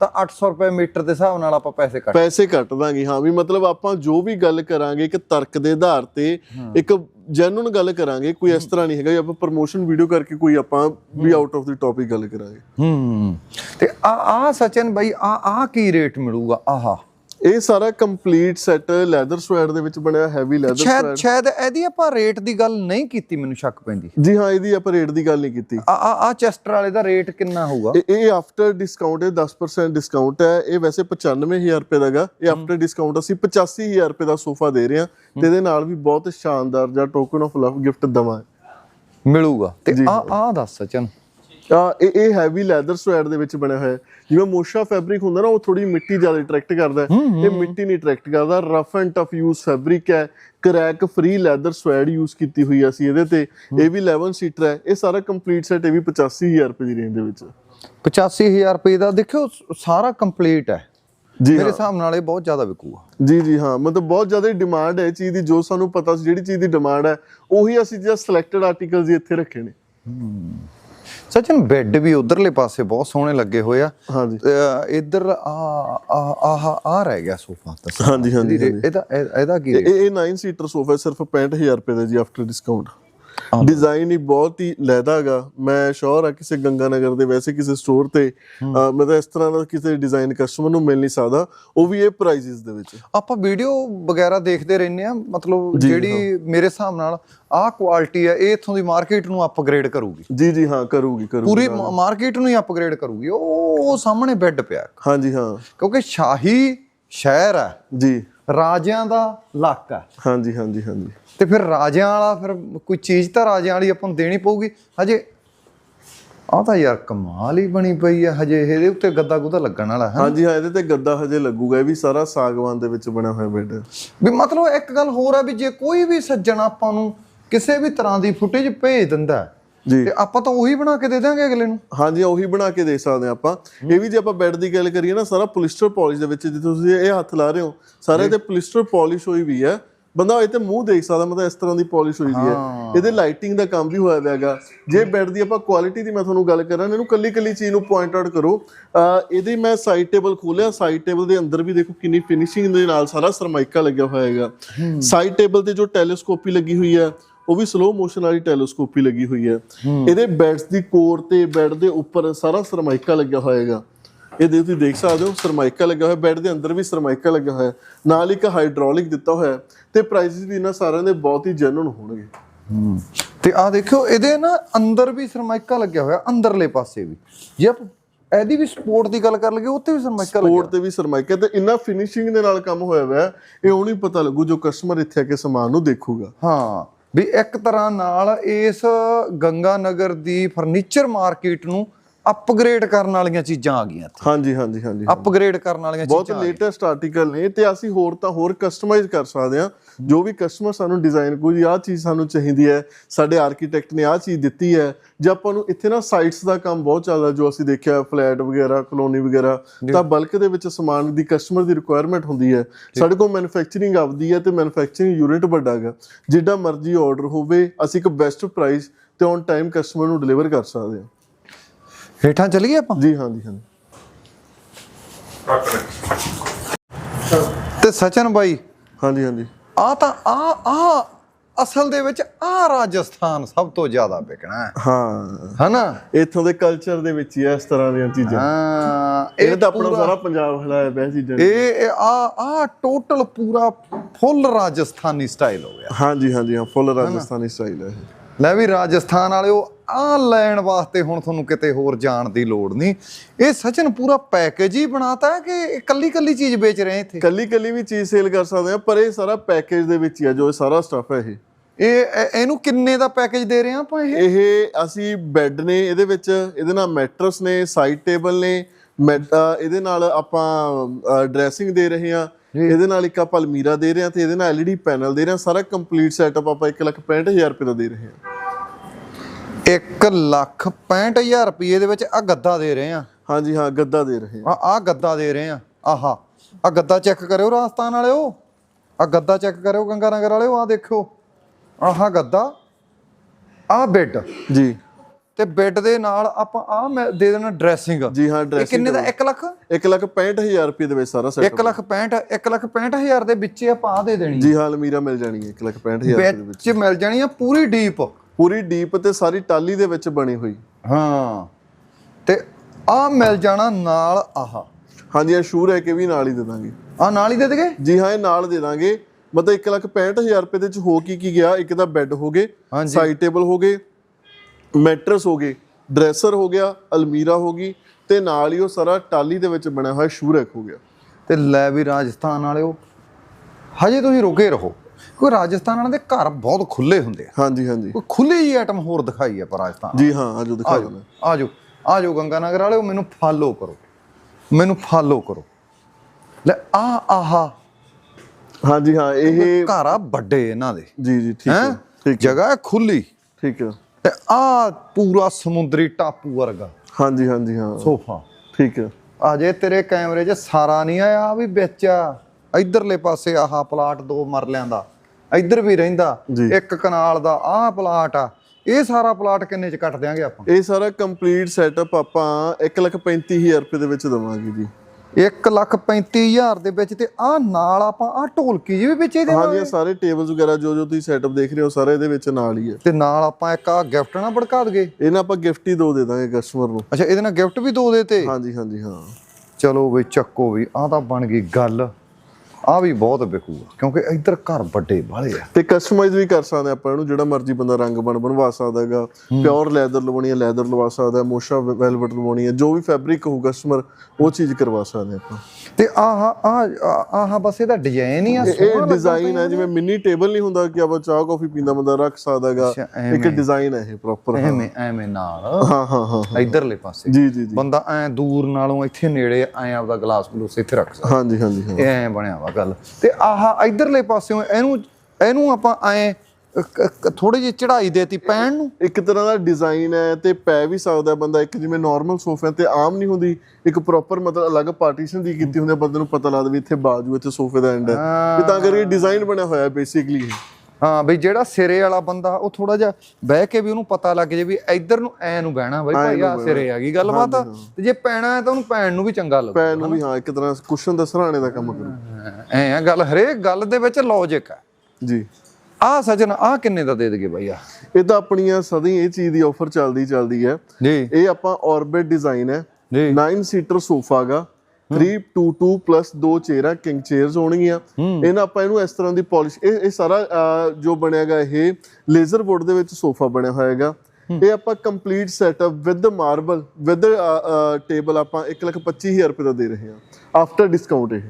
[SPEAKER 1] ਤਾਂ 800 ਰੁਪਏ ਮੀਟਰ ਦੇ ਹਿਸਾਬ ਨਾਲ ਆਪਾਂ ਪੈਸੇ ਕੱਟ
[SPEAKER 2] ਪੈਸੇ ਕੱਟ ਦਾਂਗੇ ਹਾਂ। ਵੀ ਮਤਲਬ ਆਪਾਂ ਜੋ ਵੀ ਗੱਲ ਕਰਾਂਗੇ ਇੱਕ ਤਰਕ ਦੇ ਆਧਾਰ ਤੇ ਇੱਕ ਜੈਨੂਨ ਗੱਲ ਕਰਾਂਗੇ ਕੋਈ ਇਸ ਤਰ੍ਹਾਂ ਨਹੀਂ ਹੈਗਾ ਵੀ ਆਪਾਂ ਪ੍ਰੋਮੋਸ਼ਨ ਵੀਡੀਓ ਕਰਕੇ ਕੋਈ ਆਪਾਂ ਵੀ ਆਊਟ ਆਫ ਦੀ ਟੌਪਿਕ ਗੱਲ ਕਰਾਂਗੇ।
[SPEAKER 1] ਹੂੰ। ਤੇ ਆ ਆ ਸਚਨ ਬਾਈ ਆ ਆ ਕੀ ਰੇਟ ਮਿਲੂਗਾ? ਆਹਾ।
[SPEAKER 2] ਇਹ ਸਾਰਾ ਕੰਪਲੀਟ ਸੈੱਟ ਲੈਦਰ ਸਵੈਡ ਦੇ ਵਿੱਚ ਬਣਿਆ ਹੈਵੀ ਲੈਦਰ
[SPEAKER 1] ਸ਼ਾਇਦ
[SPEAKER 2] ਸਵੈਡ
[SPEAKER 1] ਸ਼ਾਇਦ ਇਹਦੀ ਆਪਾਂ ਰੇਟ ਦੀ ਗੱਲ ਨਹੀਂ ਕੀਤੀ ਮੈਨੂੰ ਸ਼ੱਕ ਪੈਂਦੀ।
[SPEAKER 2] ਜੀ ਹਾਂ ਇਹਦੀ ਆਪਾਂ ਰੇਟ ਦੀ ਗੱਲ ਨਹੀਂ ਕੀਤੀ।
[SPEAKER 1] ਆ ਆ ਆ ਚੈਸਟਰ ਵਾਲੇ ਦਾ ਰੇਟ ਕਿੰਨਾ ਹੋਊਗਾ?
[SPEAKER 2] ਇਹ- ਇਹ ਆਫਟਰ ਡਿਸਕਾਊਂਟ ਹੈ 10% ਡਿਸਕਾਊਂਟ ਹੈ। ਇਹ ਵੈਸੇ 95000 ਰੁਪਏ ਦਾਗਾ ਇਹ ਆਫਟਰ ਡਿਸਕਾਊਂਟ ਅਸੀਂ 85000 ਰੁਪਏ ਦਾ ਸੋਫਾ ਦੇ ਰਹੇ ਹਾਂ ਤੇ ਇਹਦੇ ਨਾਲ ਵੀ ਬਹੁਤ ਸ਼ਾਨਦਾਰ ਜਿਹਾ ਟੋਕਨ ਆਫ ਲਵ ਗਿਫਟ ਦਵਾਂਗੇ
[SPEAKER 1] ਮਿਲੂਗਾ। ਤੇ ਆ ਆ ਦੱਸ ਸਚਨ
[SPEAKER 2] ਆ ਇਹ ਇਹ ਹੈਵੀ ਲੈਦਰ ਸਵੈਡ ਦੇ ਵਿੱਚ ਬਣਿਆ ਹੋਇਆ ਹੈ। ਜਿਵੇਂ ਮੋਸ਼ਾ ਫੈਬਰਿਕ ਹੁੰਦਾ ਨਾ ਉਹ ਥੋੜੀ ਮਿੱਟੀ ਜ਼ਿਆਦਾ ਅਟਰੈਕਟ ਕਰਦਾ ਹੈ। ਇਹ ਮਿੱਟੀ ਨਹੀਂ ਅਟਰੈਕਟ ਕਰਦਾ। Rough and tough use fabric ਹੈ। Crack free leather suede use ਕੀਤੀ ਹੋਈ ਅਸੀਂ ਇਹਦੇ ਤੇ। ਇਹ ਵੀ 11 ਸੀਟਰ ਹੈ। ਇਹ ਸਾਰਾ ਕੰਪਲੀਟ ਸੈਟ ਇਹ ਵੀ 85000 ਰੁਪਏ ਦੀ ਰੇਂਜ ਦੇ ਵਿੱਚ।
[SPEAKER 1] 85000 ਰੁਪਏ ਦਾ ਦੇਖਿਓ ਸਾਰਾ ਕੰਪਲੀਟ ਹੈ।
[SPEAKER 2] ਜੀ
[SPEAKER 1] ਮੇਰੇ ਹਿਸਾਬ ਨਾਲ ਇਹ ਬਹੁਤ ਜ਼ਿਆਦਾ ਵਿਕੂਗਾ
[SPEAKER 2] ਜੀ ਜੀ ਹਾਂ। ਮਤਲਬ ਬਹੁਤ ਜ਼ਿਆਦਾ ਡਿਮਾਂਡ ਹੈ ਚੀਜ਼ ਦੀ। ਜੋ ਸਾਨੂੰ ਪਤਾ ਸੀ ਜਿਹੜੀ ਚੀਜ਼ ਦੀ ਡਿਮਾਂਡ ਹੈ ਉਹੀ ਅਸੀਂ ਜਸਟ ਸਿਲੈਕਟਡ ਆਰਟੀਕਲਸ ਇੱਥੇ ਰੱਖੇ ਨੇ।
[SPEAKER 1] ਸਚਨ ਬੈੱਡ ਵੀ ਉਧਰਲੇ ਪਾਸੇ ਬਹੁਤ ਸੋਹਣੇ ਲੱਗੇ ਹੋਏ ਆ।
[SPEAKER 2] ਹਾਂਜੀ।
[SPEAKER 1] ਇੱਧਰ ਆ ਆ ਆਹ ਆ ਰਹਿ ਗਿਆ ਸੋਫਾ ਤਾਂ
[SPEAKER 2] ਹਾਂਜੀ ਹਾਂਜੀ
[SPEAKER 1] ਇਹਦੀ ਇਹਦਾ ਇਹ- ਇਹਦਾ ਕੀ?
[SPEAKER 2] ਇਹ 9 ਸੀਟਰ ਸੋਫਾ ਸਿਰਫ 65000 ਰੁਪਏ ਦਾ ਜੀ ਆਫਟਰ ਡਿਸਕਾਊਂਟ ਡਿਜ਼ਾਈਨ ਹੀ ਬਹੁਤ ਹੀ ਲਹਿਦਾ ਹੈਗਾ। ਮੈਂ ਸ਼ੋਰ ਆ ਕਿਸੇ ਗੰਗਾਨਗਰ ਦੇ ਵੈਸੇ ਕਿਸੇ ਸਟੋਰ ਤੇ ਮਤਲਬ ਇਸ ਤਰ੍ਹਾਂ ਦਾ ਕਿਸੇ ਡਿਜ਼ਾਈਨ ਕਸਟਮਰ ਨੂੰ ਮਿਲ ਨਹੀਂ ਸਕਦਾ। ਉਹ ਵੀ ਇਹ ਪ੍ਰਾਈਸਿਸ ਦੇ ਵਿੱਚ।
[SPEAKER 1] ਆਪਾਂ ਵੀਡੀਓ ਵਗੈਰਾ ਦੇਖਦੇ ਰਹਿੰਦੇ ਆ ਮਤਲਬ ਜਿਹੜੀ ਮੇਰੇ ਹਿਸਾਬ ਨਾਲ ਆਹ ਕੁਆਲਿਟੀ ਹੈ ਇਹ ਇਥੋਂ ਦੀ ਮਾਰਕੀਟ ਨੂੰ ਅਪਗ੍ਰੇਡ ਕਰੂਗੀ।
[SPEAKER 2] ਜੀ ਜੀ ਹਾਂ ਕਰੂਗੀ ਕਰੂਗੀ
[SPEAKER 1] ਪੂਰੀ ਮਾਰਕੀਟ ਨੂੰ ਹੀ ਅਪਗ੍ਰੇਡ ਕਰੂਗੀ। ਉਹ ਸਾਹਮਣੇ ਬੈੱਡ ਪਿਆ।
[SPEAKER 2] ਹਾਂਜੀ ਹਾਂ।
[SPEAKER 1] ਕਿਉਂਕਿ ਸ਼ਾਹੀ ਸ਼ਹਿਰ ਹੈ
[SPEAKER 2] ਜੀ।
[SPEAKER 1] ਰਾਜਿਆਂ ਦਾ ਇਲਾਕਾ ਹੈ
[SPEAKER 2] ਹਾਂਜੀ ਹਾਂਜੀ ਹਾਂਜੀ।
[SPEAKER 1] ਤੇ ਫਿਰ ਰਾਜਿਆਂ ਵਾਲਾ ਫਿਰ ਕੋਈ ਚੀਜ਼ ਤਾਂ ਰਾਜਿਆਂ ਵਾਲੀ ਆਪਾਂ ਨੂੰ ਦੇਣੀ ਪਊਗੀ। ਹਜੇ ਆਹ ਤਾਂ ਯਾਰ ਕਮਾਲ ਹੀ ਬਣੀ ਪਈ ਹੈ ਹਜੇ ਇਹਦੇ ਉੱਤੇ ਗੱਦਾ ਗੁੱਦਾ ਲੱਗਣ ਵਾਲਾ ਹੈ
[SPEAKER 2] ਹਾਂਜੀ ਹਾਂ ਇਹਦੇ ਤੇ ਗੱਦਾ ਹਜੇ ਲੱਗੂਗਾ ਇਹ ਵੀ ਸਾਰਾ ਸਾਗਵਾਨ ਦੇ ਵਿੱਚ ਬਣਿਆ ਹੋਇਆ ਬੈੱਡ।
[SPEAKER 1] ਵੀ ਮਤਲਬ ਇੱਕ ਗੱਲ ਹੋਰ ਹੈ ਵੀ ਜੇ ਕੋਈ ਵੀ ਸੱਜਣ ਆਪਾਂ ਨੂੰ ਕਿਸੇ ਵੀ ਤਰ੍ਹਾਂ ਦੀ ਫੁਟੇਜ ਭੇਜ ਦਿੰਦਾ
[SPEAKER 2] ਜੀ।
[SPEAKER 1] ਤੇ ਆਪਾਂ ਤਾਂ ਉਹੀ ਬਣਾ ਕੇ ਦੇ ਦਾਂਗੇ ਅਗਲੇ ਨੂੰ।
[SPEAKER 2] ਹਾਂਜੀ ਉਹੀ ਬਣਾ ਕੇ ਦੇ ਸਕਦੇ ਹਾਂ ਆਪਾਂ। ਇਹ ਵੀ ਜੇ ਆਪਾਂ ਬੈੱਡ ਦੀ ਗੱਲ ਕਰੀਏ ਨਾ ਸਾਰਾ ਪੋਲਿਸਟਰ ਪਾਲਿਸ਼ ਦੇ ਵਿੱਚ ਜਿੱਥੇ ਤੁਸੀਂ ਇਹ ਹੱਥ ਲਾ ਰਹੇ ਹੋ ਸਾਰੇ ਤੇ ਪੋਲਿਸਟਰ ਪਾਲਿਸ਼ ਹੋਈ ਵੀ ਹੈ। ਬੰਦਾ ਇਹ ਤੇ ਮੂੰਹ ਦੇਖ ਸਕਦਾ ਮਤਲਬ ਇਸ ਤਰ੍ਹਾਂ ਦੀ ਪਾਲਿਸ਼ ਹੋਈ ਵੀ ਹੈ। ਇਹਦੇ ਲਾਈਟਿੰਗ ਦਾ ਕੰਮ ਵੀ ਹੋਇਆ ਹੋਇਆ ਹੈਗਾ। ਜੇ ਬੈੱਡ ਦੀ ਆਪਾਂ ਕੁਆਲਿਟੀ ਦੀ ਮੈਂ ਤੁਹਾਨੂੰ ਗੱਲ ਕਰਾਂ ਇਹਨੂੰ ਕੱਲੀ ਕੱਲੀ ਚੀਜ਼ ਨੂੰ ਪੁਆਇੰਟ ਆਊਟ ਕਰੋ। ਇਹਦੇ ਮੈਂ ਸਾਈਡ ਟੇਬਲ ਖੋਲਿਆ ਸਾਈਡ ਟੇਬਲ ਦੇ ਅੰਦਰ ਵੀ ਦੇਖੋ ਕਿੰਨੀ ਫਿਨਿਸ਼ਿੰਗ ਦੇ ਨਾਲ ਸਾਰਾ ਸਰਮਾਈਕਾ ਲੱਗਿਆ ਹੋਇਆ ਹੈਗਾ। ਸਾਈਡ ਟੇਬਲ ਤੇ ਜੋ ਟੈਲੀਸਕੋਪੀ ਲੱਗੀ ਹੋਈ ਹੈ ਉਹ ਵੀ ਸਲੋ ਮੋਸ਼ਨ ਵਾਲੀ ਟੈਲੀਸਕੋਪੀ ਲੱਗੀ ਹੋਈ ਹੈ। ਇਹਦੇ ਬੈਡਸ ਦੀ ਕੋਰ ਤੇ ਬੈੱਡ ਦੇ ਉੱਪਰ ਸਾਰਾ ਸਰਮਾਈਕਾ ਲੱਗਿਆ ਹੋਇਆ ਹੈਗਾ। ਇਹ ਦੇ ਤੁਸੀਂ ਦੇਖ ਸਕਦੇ ਹੋ ਸਰਮਾਈਕਾ ਲੱਗਿਆ ਹੋਇਆ ਬੈੱਡ ਦੇ ਅੰਦਰ ਵੀ ਸਰਮਾਈਕਾ ਲੱਗਿਆ ਹੋਇਆ। ਨਾਲ ਇੱਕ ਹਾਈਡ੍ਰੋਲਿਕ ਦਿੱਤਾ ਹੋਇਆ ਤੇ ਪ੍ਰਾਈਸਿਸ ਵੀ ਇਹਨਾਂ ਸਾਰਿਆਂ ਦੇ ਬਹੁਤ ਹੀ ਜੈਨੂਨ ਹੋਣਗੇ।
[SPEAKER 1] ਤੇ ਆ ਦੇਖਿਓ ਇਹਦੇ ਨਾ ਅੰਦਰ ਵੀ ਸਰਮਾਈਕਾ ਲੱਗਿਆ ਹੋਇਆ ਅੰਦਰਲੇ ਪਾਸੇ ਵੀ। ਜੇ ਆਪਾਂ ਇਹਦੀ ਵੀ ਸਪੋਰਟ ਦੀ ਗੱਲ ਕਰ ਲਈਏ ਉੱਥੇ ਵੀ ਸਰਮਾਈਕਾ ਲੱਗਿਆ
[SPEAKER 2] ਕੋਡ ਤੇ ਵੀ ਸਰਮਾਈਕਾ ਤੇ ਇੰਨਾ ਫਿਨਿਸ਼ਿੰਗ ਦੇ ਨਾਲ ਕੰਮ ਹੋਇਆ ਹੋਇਆ ਇਹ ਉਹਨੂੰ ਹੀ ਪਤਾ ਲੱਗੂ ਜੋ ਕਸਟਮਰ ਇੱਥੇ ਆ ਕੇ ਸਮਾਨ ਨੂੰ ਦੇਖੂਗਾ।
[SPEAKER 1] ਹਾਂ ਵੀ ਇੱਕ ਤਰ੍ਹਾਂ ਨਾਲ ਇਸ ਗੰਗਾ ਨਗਰ ਦੀ ਫਰਨੀਚਰ ਮਾਰਕੀਟ ਨੂੰ ਅਪਗ੍ਰੇਡ ਕਰਨ ਵਾਲੀਆਂ ਚੀਜ਼ਾਂ ਆ ਗਈਆਂ ਇੱਥੇ।
[SPEAKER 2] ਹਾਂਜੀ ਹਾਂਜੀ ਹਾਂਜੀ
[SPEAKER 1] ਅਪਗ੍ਰੇਡ ਕਰਨ ਵਾਲੀਆਂ
[SPEAKER 2] ਬਹੁਤ
[SPEAKER 1] ਚੀਜ਼ਾਂ
[SPEAKER 2] ਲੇਟੈਸਟ ਆਰਟੀਕਲ ਨੇ ਤੇ ਅਸੀਂ ਹੋਰ ਤਾਂ ਹੋਰ ਕਸਟਮਾਈਜ਼ ਕਰ ਸਕਦੇ ਹਾਂ। ਜੋ ਵੀ ਕਸਟਮਰ ਸਾਨੂੰ ਡਿਜ਼ਾਈਨ ਕੋਈ ਆਹ ਚੀਜ਼ ਸਾਨੂੰ ਚਾਹੀਦੀ ਹੈ ਸਾਡੇ ਆਰਕੀਟੈਕਟ ਨੇ ਆਹ ਚੀਜ਼ ਦਿੱਤੀ ਹੈ ਜੇ ਆਪਾਂ ਨੂੰ ਇੱਥੇ ਨਾ ਸਾਈਟਸ ਦਾ ਕੰਮ ਬਹੁਤ ਚੱਲਦਾ ਜੋ ਅਸੀਂ ਦੇਖਿਆ ਫਲੈਟ ਵਗੈਰਾ ਕਲੋਨੀ ਵਗੈਰਾ ਤਾਂ ਬਲਕ ਦੇ ਵਿੱਚ ਸਮਾਨ ਦੀ ਕਸਟਮਰ ਦੀ ਰਿਕੁਆਇਰਮੈਂਟ ਹੁੰਦੀ ਹੈ। ਸਾਡੇ ਕੋਲ ਮੈਨੂਫੈਕਚਰਿੰਗ ਆਪਦੀ ਹੈ ਤੇ ਮੈਨੂਫੈਕਚਰਿੰਗ ਯੂਨਿਟ ਵੱਡਾ ਹੈਗਾ ਜਿੱਡਾ ਮਰਜ਼ੀ ਆਰਡਰ ਹੋਵੇ ਅਸੀਂ ਇੱਕ ਬੈਸਟ ਪ੍ਰਾਈਸ ਤੇ ਔਨ ਟਾਈਮ ਕਸਟਮਰ ਨੂੰ ਡਿਲੀਵਰ ਕਰ ਸਕਦੇ ਹਾਂ।
[SPEAKER 1] ਹੇਠਾਂ ਚੱਲੀਏ ਆਪਾਂ?
[SPEAKER 2] ਜੀ ਹਾਂਜੀ ਹਾਂਜੀ
[SPEAKER 1] ਤੇ ਸਚਨ ਬਾਈ।
[SPEAKER 2] ਹਾਂਜੀ ਹਾਂਜੀ
[SPEAKER 1] ਆ ਤਾਂ ਆ ਆ ਅਸਲ ਦੇ ਵਿੱਚ ਆ ਰਾਜਸਥਾਨ ਸਭ ਤੋਂ ਜ਼ਿਆਦਾ ਵਿਕਣਾ ਹੈ।
[SPEAKER 2] ਹਾਂ।
[SPEAKER 1] ਹਨਾ?
[SPEAKER 2] ਇੱਥੋਂ ਦੇ ਕਲਚਰ ਦੇ ਵਿੱਚ ਹੀ ਹੈ ਇਸ ਤਰ੍ਹਾਂ ਦੀਆਂ ਚੀਜ਼ਾਂ।
[SPEAKER 1] ਹਾਂ
[SPEAKER 2] ਇਹ ਤਾਂ ਆਪਣਾ ਸਾਰਾ ਪੰਜਾਬ ਹਿਲਾਇਆ ਪਿਆ ਚੀਜ਼ਾਂ।
[SPEAKER 1] ਇਹ ਇਹ ਆ ਆ ਟੋਟਲ ਪੂਰਾ ਫੁੱਲ ਰਾਜਸਥਾਨੀ ਸਟਾਈਲ ਹੋ ਗਿਆ।
[SPEAKER 2] ਹਾਂਜੀ ਹਾਂਜੀ ਹਾਂ ਫੁੱਲ ਰਾਜਸਥਾਨੀ ਸਟਾਈਲ ਹੈ।
[SPEAKER 1] ਲੈ ਵੀ ਰਾਜਸਥਾਨ ਵਾਲਿਓ ਆ ਲੈਣ ਵਾਸਤੇ ਹੁਣ ਤੁਹਾਨੂੰ ਕਿਤੇ ਹੋਰ ਜਾਣ ਦੀ ਲੋੜ ਨਹੀਂ। ਇਹ ਸਚਨ ਪੂਰਾ ਪੈਕੇਜ ਹੀ ਬਣਾਤਾ ਹੈ ਕਿ ਇਕੱਲੀ ਕੱਲੀ ਚੀਜ਼ ਵੇਚ ਰਹੇ ਇੱਥੇ?
[SPEAKER 2] ਕੱਲੀ ਕੱਲੀ ਵੀ ਚੀਜ਼ ਸੇਲ ਕਰ ਸਕਦੇ ਆ ਪਰ ਇਹ ਸਾਰਾ ਪੈਕੇਜ ਦੇ ਵਿੱਚ ਹੀ ਆ ਜੋ ਇਹ ਸਾਰਾ ਸਟੱਫ ਹੈ ਇਹ।
[SPEAKER 1] ਇਹ ਇਹ- ਇਹਨੂੰ ਕਿੰਨੇ ਦਾ ਪੈਕੇਜ ਦੇ ਰਹੇ ਆ ਆਪਾਂ ਇਹ?
[SPEAKER 2] ਇਹ ਅਸੀਂ ਬੈੱਡ ਨੇ ਇਹਦੇ ਵਿੱਚ ਇਹਦੇ ਨਾਲ ਮੈਟਰਸ ਨੇ ਸਾਈਡ ਟੇਬਲ ਨੇ ਇਹਦੇ ਨਾਲ ਆਪਾਂ ਡਰੈਸਿੰਗ ਦੇ ਰਹੇ ਆ। ਇਹਦੇ ਨਾਲ ਇੱਕ ਆਪਾਂ ਅਲਮੀਰਾ ਦੇ ਰਹੇ ਆ ਤੇ ਇਹਦੇ ਨਾਲ ਐਲਈਡੀ ਪੈਨਲ ਦੇ ਰਹੇ ਆ। ਸਾਰਾ ਕੰਪਲੀਟ ਸੈਟਅਪ ਆਪਾਂ 165000 ਰੁਪਏ ਦਾ ਦੇ ਰਹੇ ਆ।
[SPEAKER 1] 1 ਲੱਖ 65000 ਰੁਪਏ ਦੇ ਵਿੱਚ ਆ ਗੱਦਾ ਦੇ ਰਹੇ ਆ।
[SPEAKER 2] ਹਾਂਜੀ ਹਾਂ ਗੱਦਾ ਦੇ ਰਹੇ ਆ।
[SPEAKER 1] ਆ ਗੱਦਾ ਦੇ ਰਹੇ ਆ। ਆਹਾ ਆ ਗੱਦਾ ਚੈੱਕ ਕਰਿਓ ਰਾਜਸਥਾਨ ਵਾਲਿਓ। ਆ ਗੱਦਾ ਚੈੱਕ ਕਰਿਓ ਗੰਗਾ ਨਗਰ ਵਾਲਿਓ ਆ ਦੇਖਿਓ। ਆਹਾ ਗੱਦਾ ਆ ਬੈੱਡ
[SPEAKER 2] ਜੀ।
[SPEAKER 1] ਤੇ ਬੈੱਡ ਦੇ ਨਾਲ ਆਪਾਂ ਆ ਦੇ ਦੇਣਾ ਡਰੈਸਿੰਗ
[SPEAKER 2] ਜੀ ਹਾਂ ਡਰੈਸਿੰਗ
[SPEAKER 1] ਕਿੰਨੇ ਦਾ? 1 ਲੱਖ?
[SPEAKER 2] 165000 ਰੁਪਏ ਦੇ ਵਿੱਚ ਸਾਰਾ ਸੈਟ
[SPEAKER 1] 1 ਲੱਖ 65 1 ਲੱਖ 65000 ਦੇ ਵਿੱਚ ਆਪਾਂ ਆ ਦੇ ਦੇਣੀ
[SPEAKER 2] ਜੀ ਹਾਂ ਅਲਮੀਰਾ ਮਿਲ ਜਾਣੀ ਹੈ 165000 ਰੁਪਏ ਦੇ ਵਿੱਚ
[SPEAKER 1] ਵਿੱਚ ਮਿਲ ਜਾਣੀ ਆ ਪੂਰੀ ਡੀਪ
[SPEAKER 2] ਪੂਰੀ ਡੀਪ ਤੇ ਸਾਰੀ ਟਾਲੀ ਦੇ ਵਿੱਚ ਬਣੀ ਹੋਈ।
[SPEAKER 1] ਹਾਂ। ਤੇ ਆ ਮਿਲ ਜਾਣਾ ਨਾਲ ਆਹ।
[SPEAKER 2] ਹਾਂਜੀ ਇਹ ਸ਼ੂ ਰਹਿ ਕੇ ਵੀ ਨਾਲ ਹੀ ਦੇ ਦਾਂਗੇ।
[SPEAKER 1] ਆ ਨਾਲ ਹੀ ਦੇ ਦੇਗੇ?
[SPEAKER 2] ਜੀ ਹਾਂ ਇਹ ਨਾਲ ਦੇ ਦਾਂਗੇ। ਮਤਲਬ 165000 ਰੁਪਏ ਦੇ ਚ ਹੋ ਕੀ ਕੀ ਗਿਆ? ਇੱਕ ਤਾਂ ਬੈੱਡ ਹੋ ਗਏ। ਸਾਈਡ ਟੇਬਲ ਹੋ ਗਏ ਮੈਟਰਸ ਹੋ ਗਏ ਡਰੈਸਰ ਹੋ ਗਿਆ ਅਲਮੀਰਾ ਹੋ ਗਈ ਤੇ ਨਾਲ ਹੀ ਉਹ ਸਾਰਾ ਟਾਲੀ ਦੇ ਵਿੱਚ ਬਣਿਆ ਹੋਇਆ ਸ਼ੂ ਰੈਕ ਹੋ ਗਿਆ।
[SPEAKER 1] ਤੇ ਲੈ ਵੀ ਰਾਜਸਥਾਨ ਵਾਲਿਓ ਹਜੇ ਤੁਸੀਂ ਰੁਕੇ ਰਹੋ। ਕੋਈ ਰਾਜਸਥਾਨ ਵਾਲਿਆਂ ਦੇ ਘਰ ਬਹੁਤ ਖੁੱਲੇ ਹੁੰਦੇ ਆ।
[SPEAKER 2] ਹਾਂਜੀ ਹਾਂਜੀ।
[SPEAKER 1] ਕੋਈ ਖੁੱਲੀ ਜੀ ਆਈਟਮ ਹੋਰ ਦਿਖਾਈ ਆ ਪਰ ਰਾਜਸਥਾਨ
[SPEAKER 2] ਜੀ ਹਾਂ ਆਜੋ ਦਿਖਾ
[SPEAKER 1] ਆਜੋ ਆਜੋ ਗੰਗਾਨਗਰ ਵਾਲਿਓ ਮੈਨੂੰ ਫਾਲੋ ਕਰੋ। ਮੈਨੂੰ ਫਾਲੋ ਕਰੋ। ਲੈ ਆ ਆਹਾ।
[SPEAKER 2] ਹਾਂਜੀ ਹਾਂ ਇਹ
[SPEAKER 1] ਘਰ ਆ ਵੱਡੇ ਇਹਨਾਂ ਦੇ।
[SPEAKER 2] ਜੀ ਜੀ ਠੀਕ
[SPEAKER 1] ਹੈ
[SPEAKER 2] ਠੀਕ
[SPEAKER 1] ਜਗ੍ਹਾ ਖੁੱਲੀ
[SPEAKER 2] ਠੀਕ ਹੈ।
[SPEAKER 1] ਤੇ ਆ ਪੂਰਾ ਸਮੁੰਦਰੀ ਟਾਪੂ ਵਰਗਾ।
[SPEAKER 2] ਹਾਂਜੀ ਹਾਂਜੀ ਹਾਂ।
[SPEAKER 1] ਸੋਫਾ।
[SPEAKER 2] ਠੀਕ ਹੈ।
[SPEAKER 1] ਅਜੇ ਤੇਰੇ ਕੈਮਰੇ 'ਚ ਸਾਰਾ ਨਹੀਂ ਆਇਆ ਵੀ ਵਿੱਚ ਆ। ਇਧਰਲੇ ਪਾਸੇ ਆਹ ਪਲਾਟ ਦੋ ਮਰਲਿਆਂ ਦਾ। ਇੱਧਰ ਵੀ ਰਹਿੰਦਾ। ਇੱਕ ਕਨਾਲ ਦਾ ਆਹ ਪਲਾਟ ਆ। ਇਹ ਸਾਰਾ ਪਲਾਟ ਕਿੰਨੇ 'ਚ ਕੱਟ ਦਿਆਂਗੇ ਆਪਾਂ?
[SPEAKER 2] ਇਹ ਸਾਰਾ ਕੰਪਲੀਟ ਸੈਟਅਪ ਆਪਾਂ 135000 ਰੁਪਏ ਦੇ ਵਿੱਚ ਦਵਾਂਗੇ ਜੀ।
[SPEAKER 1] 1 ਲੱਖ 35000 ਦੇ ਵਿੱਚ ਤੇ ਆਹ ਨਾਲ ਆਪਾਂ ਆਹ ਢੋਲਕੀ ਜੀ ਵੀ ਵਿੱਚ ਇਹਦੇ
[SPEAKER 2] ਹਾਂਜੀ ਇਹ ਸਾਰੇ ਟੇਬਲਸ ਵਗੈਰਾ ਜੋ ਜੋ ਤੁਸੀਂ ਸੈਟਅਪ ਦੇਖ ਰਹੇ ਹੋ ਸਾਰਾ ਇਹਦੇ ਵਿੱਚ ਨਾਲ ਹੀ ਹੈ
[SPEAKER 1] ਤੇ ਨਾਲ ਆਪਾਂ ਇੱਕ ਆ ਗਿਫਟ ਨਾ ਭੜਕਾ ਦਗੇ
[SPEAKER 2] ਇਹ ਨਾ ਆਪਾਂ ਗਿਫਟ ਹੀ ਦੋ ਦੇ ਦਾਂਗੇ ਕਸਟਮਰ ਨੂੰ।
[SPEAKER 1] ਅੱਛਾ ਇਹਦੇ ਨਾਲ ਗਿਫਟ ਵੀ ਦੋ ਦੇ ਤੇ?
[SPEAKER 2] ਹਾਂਜੀ ਹਾਂਜੀ ਹਾਂ।
[SPEAKER 1] ਚਲੋ ਵੀ ਚੱਕੋ ਵੀ ਆਹ ਤਾਂ ਬਣ ਗਈ ਗੱਲ। ਆ ਵੀ ਬਹੁਤ ਵਿਕੂਗਾ ਕਿਉਂਕਿ ਇੱਧਰ ਘਰ ਵੱਡੇ ਬਾਲੇ ਆ।
[SPEAKER 2] ਤੇ ਕਸਟਮਾਈਜ਼ ਵੀ ਕਰ ਸਕਦੇ ਆਪਾਂ ਇਹਨੂੰ ਜਿਹੜਾ ਮਰਜ਼ੀ ਬੰਦਾ ਰੰਗ ਬਣ ਬਣਵਾ ਸਕਦਾ ਹੈਗਾ। ਪਿਓਰ ਲੈਦਰ ਲਵਾਉਣੀ ਹੈ ਲੈਦਰ ਲਵਾ ਸਕਦਾ ਹੈ ਮੋਸ਼ਾ ਵੈਲਵਟ ਲਵਾਉਣੀ ਹੈ ਜੋ ਵੀ ਫੈਬਰਿਕ ਹੋਊ ਕਸਟਮਰ ਉਹ ਚੀਜ਼ ਕਰਵਾ ਸਕਦੇ ਆਪਾਂ।
[SPEAKER 1] ਤੇ ਆਹ ਆਹ ਆਹ ਬਸ ਇਹਦਾ ਡਿਜ਼ਾਈਨ ਹੀ ਆ
[SPEAKER 2] ਇਹ- ਡਿਜ਼ਾਈਨ ਹੈ ਜਿਵੇਂ ਮਿੰਨੀ ਟੇਬਲ ਨਹੀਂ ਹੁੰਦਾ ਕਿ ਆਪਾਂ ਚਾਹ ਕਾਫੀ ਪੀਂਦਾ ਬੰਦਾ ਰੱਖ ਸਕਦਾ ਹੈਗਾ
[SPEAKER 1] ਅੱਛਾ,
[SPEAKER 2] ਇੱਕ ਡਿਜ਼ਾਈਨ ਹੈ ਇਹ ਪ੍ਰੋਪਰ
[SPEAKER 1] ਐਵੇਂ ਐਵੇਂ ਨਾਲ।
[SPEAKER 2] ਹਾਂ ਹਾਂ ਹਾਂ
[SPEAKER 1] ਇਧਰਲੇ ਪਾਸੇ।
[SPEAKER 2] ਜੀ ਜੀ ਜੀ।
[SPEAKER 1] ਬੰਦਾ ਐ ਦੂਰ ਨਾਲੋਂ ਇੱਥੇ ਨੇੜੇ ਐ ਆਪਦਾ ਗਲਾਸ ਗਲੂਸ ਇੱਥੇ ਰੱਖ ਸਕਦਾ।
[SPEAKER 2] ਹਾਂਜੀ ਹਾਂਜੀ
[SPEAKER 1] ਐ ਬਣਿਆ ਵਾ ਗੱਲ। ਤੇ ਆਹ ਇਧਰਲੇ ਪਾਸਿਓਂ ਇਹਨੂੰ ਇਹਨੂੰ ਆਪਾਂ ਐ ਥੋੜੀ ਜਿਹੀ ਚੜਾਈ ਦੇਤੀ ਪੈਣ ਨੂੰ?
[SPEAKER 2] ਇੱਕ ਤਰ੍ਹਾਂ ਦਾ ਡਿਜ਼ਾਈਨ ਹੈ ਤੇ ਪੈ ਵੀ ਸਕਦਾ ਬੰਦਾ। ਇੱਕ ਜਿਵੇਂ ਨਾਰਮਲ ਸੋਫੇ ਤੇ ਆਮ ਨਹੀਂ ਹੁੰਦੀ। ਇੱਕ ਪ੍ਰੋਪਰ ਮਤਲਬ ਅਲੱਗ ਪਾਰਟੀਸ਼ਨ ਦੀ ਕੀਤੀ ਹੁੰਦੀ ਹੈ, ਬੰਦੇ ਨੂੰ ਪਤਾ ਲੱਗਦਾ ਵੀ ਇੱਥੇ ਬਾਜੂ ਇੱਥੇ ਸੋਫੇ ਦਾ ਐਂਡ ਹੈ। ਤੇ ਤਾਂ ਕਰਕੇ ਡਿਜ਼ਾਈਨ ਬਣਿਆ ਹੋਇਆ ਬੇਸਿਕਲੀ
[SPEAKER 1] ਹਾਂ ਬਈ ਜਿਹੜਾ ਸਿਰੇ ਵਾਲਾ ਬੰਦਾ ਉਹ ਥੋੜਾ ਜਿਹਾ ਬਹਿ ਕੇ ਵੀ ਉਹਨੂੰ ਪਤਾ ਲੱਗ ਜੇ ਵੀ ਇੱਧਰ ਨੂੰ ਐ ਨੂੰ ਬਹਿਣਾ ਬਈ ਭਾਈ ਆ ਸਿਰੇ ਆ ਗਈ ਗੱਲਬਾਤ। ਤੇ ਜੇ ਪੈਣਾ ਹੈ ਤਾਂ ਉਹਨੂੰ ਪੈਣ ਨੂੰ ਵੀ ਚੰਗਾ ਲੱਗੂ
[SPEAKER 2] ਪੈ ਨੂੰ ਵੀ ਹਾਂ ਇੱਕ ਤਰ੍ਹਾਂ ਕੁਸ਼ਨ ਦਾ ਸਰਾਣੇ ਦਾ ਕੰਮ ਕਰੂ।
[SPEAKER 1] ਐ ਆ ਗੱਲ ਹਰੇਕ ਗੱਲ ਦੇ ਵਿੱਚ ਲੌਜੀਕ ਹੈ।
[SPEAKER 2] ਜੀ।
[SPEAKER 1] ਆ ਸਜਣ ਆ ਕਿੰਨੇ ਦਾ ਦੇ ਦਗੇ ਬਈ ਆ?
[SPEAKER 2] ਇਹ ਤਾਂ ਆਪਣੀਆਂ ਸਦੀ ਇਹ ਚੀਜ਼ ਦੀ ਆਫਰ ਚੱਲਦੀ ਚੱਲਦੀ ਹੈ।
[SPEAKER 1] ਜੀ।
[SPEAKER 2] ਇਹ ਆਪਾਂ ਆਰਬਿਟ ਡਿਜ਼ਾਈਨ ਹੈ।
[SPEAKER 1] ਜੀ।
[SPEAKER 2] 9 ਸੀਟਰ ਸੋਫਾ ਗਾ। 322 ਪਲੱਸ ਦੋ ਚੇਅਰਾਂ ਕਿੰਗ ਚੇਅਰਸ ਹੋਣਗੀਆਂ। ਇਹਨਾਂ ਆਪਾਂ ਇਹਨੂੰ ਇਸ ਤਰ੍ਹਾਂ ਦੀ ਪਾਲਿਸ਼ ਇਹ ਇਹ ਸਾਰਾ ਜੋ ਬਣਿਆਗਾ ਇਹ ਲੇਜ਼ਰ ਬੋਰਡ ਦੇ ਵਿੱਚ ਸੋਫਾ ਬਣਿਆ ਹੋਇਆਗਾ ਇਹ ਆਪਾਂ complete setup with marble with table ਆਪਾਂ 125000 ਰੁਪਏ ਦਾ ਦੇ ਰਹੇ ਹਾਂ। ਆਫਟਰ ਡਿਸਕਾਊਂਟ ਇਹ।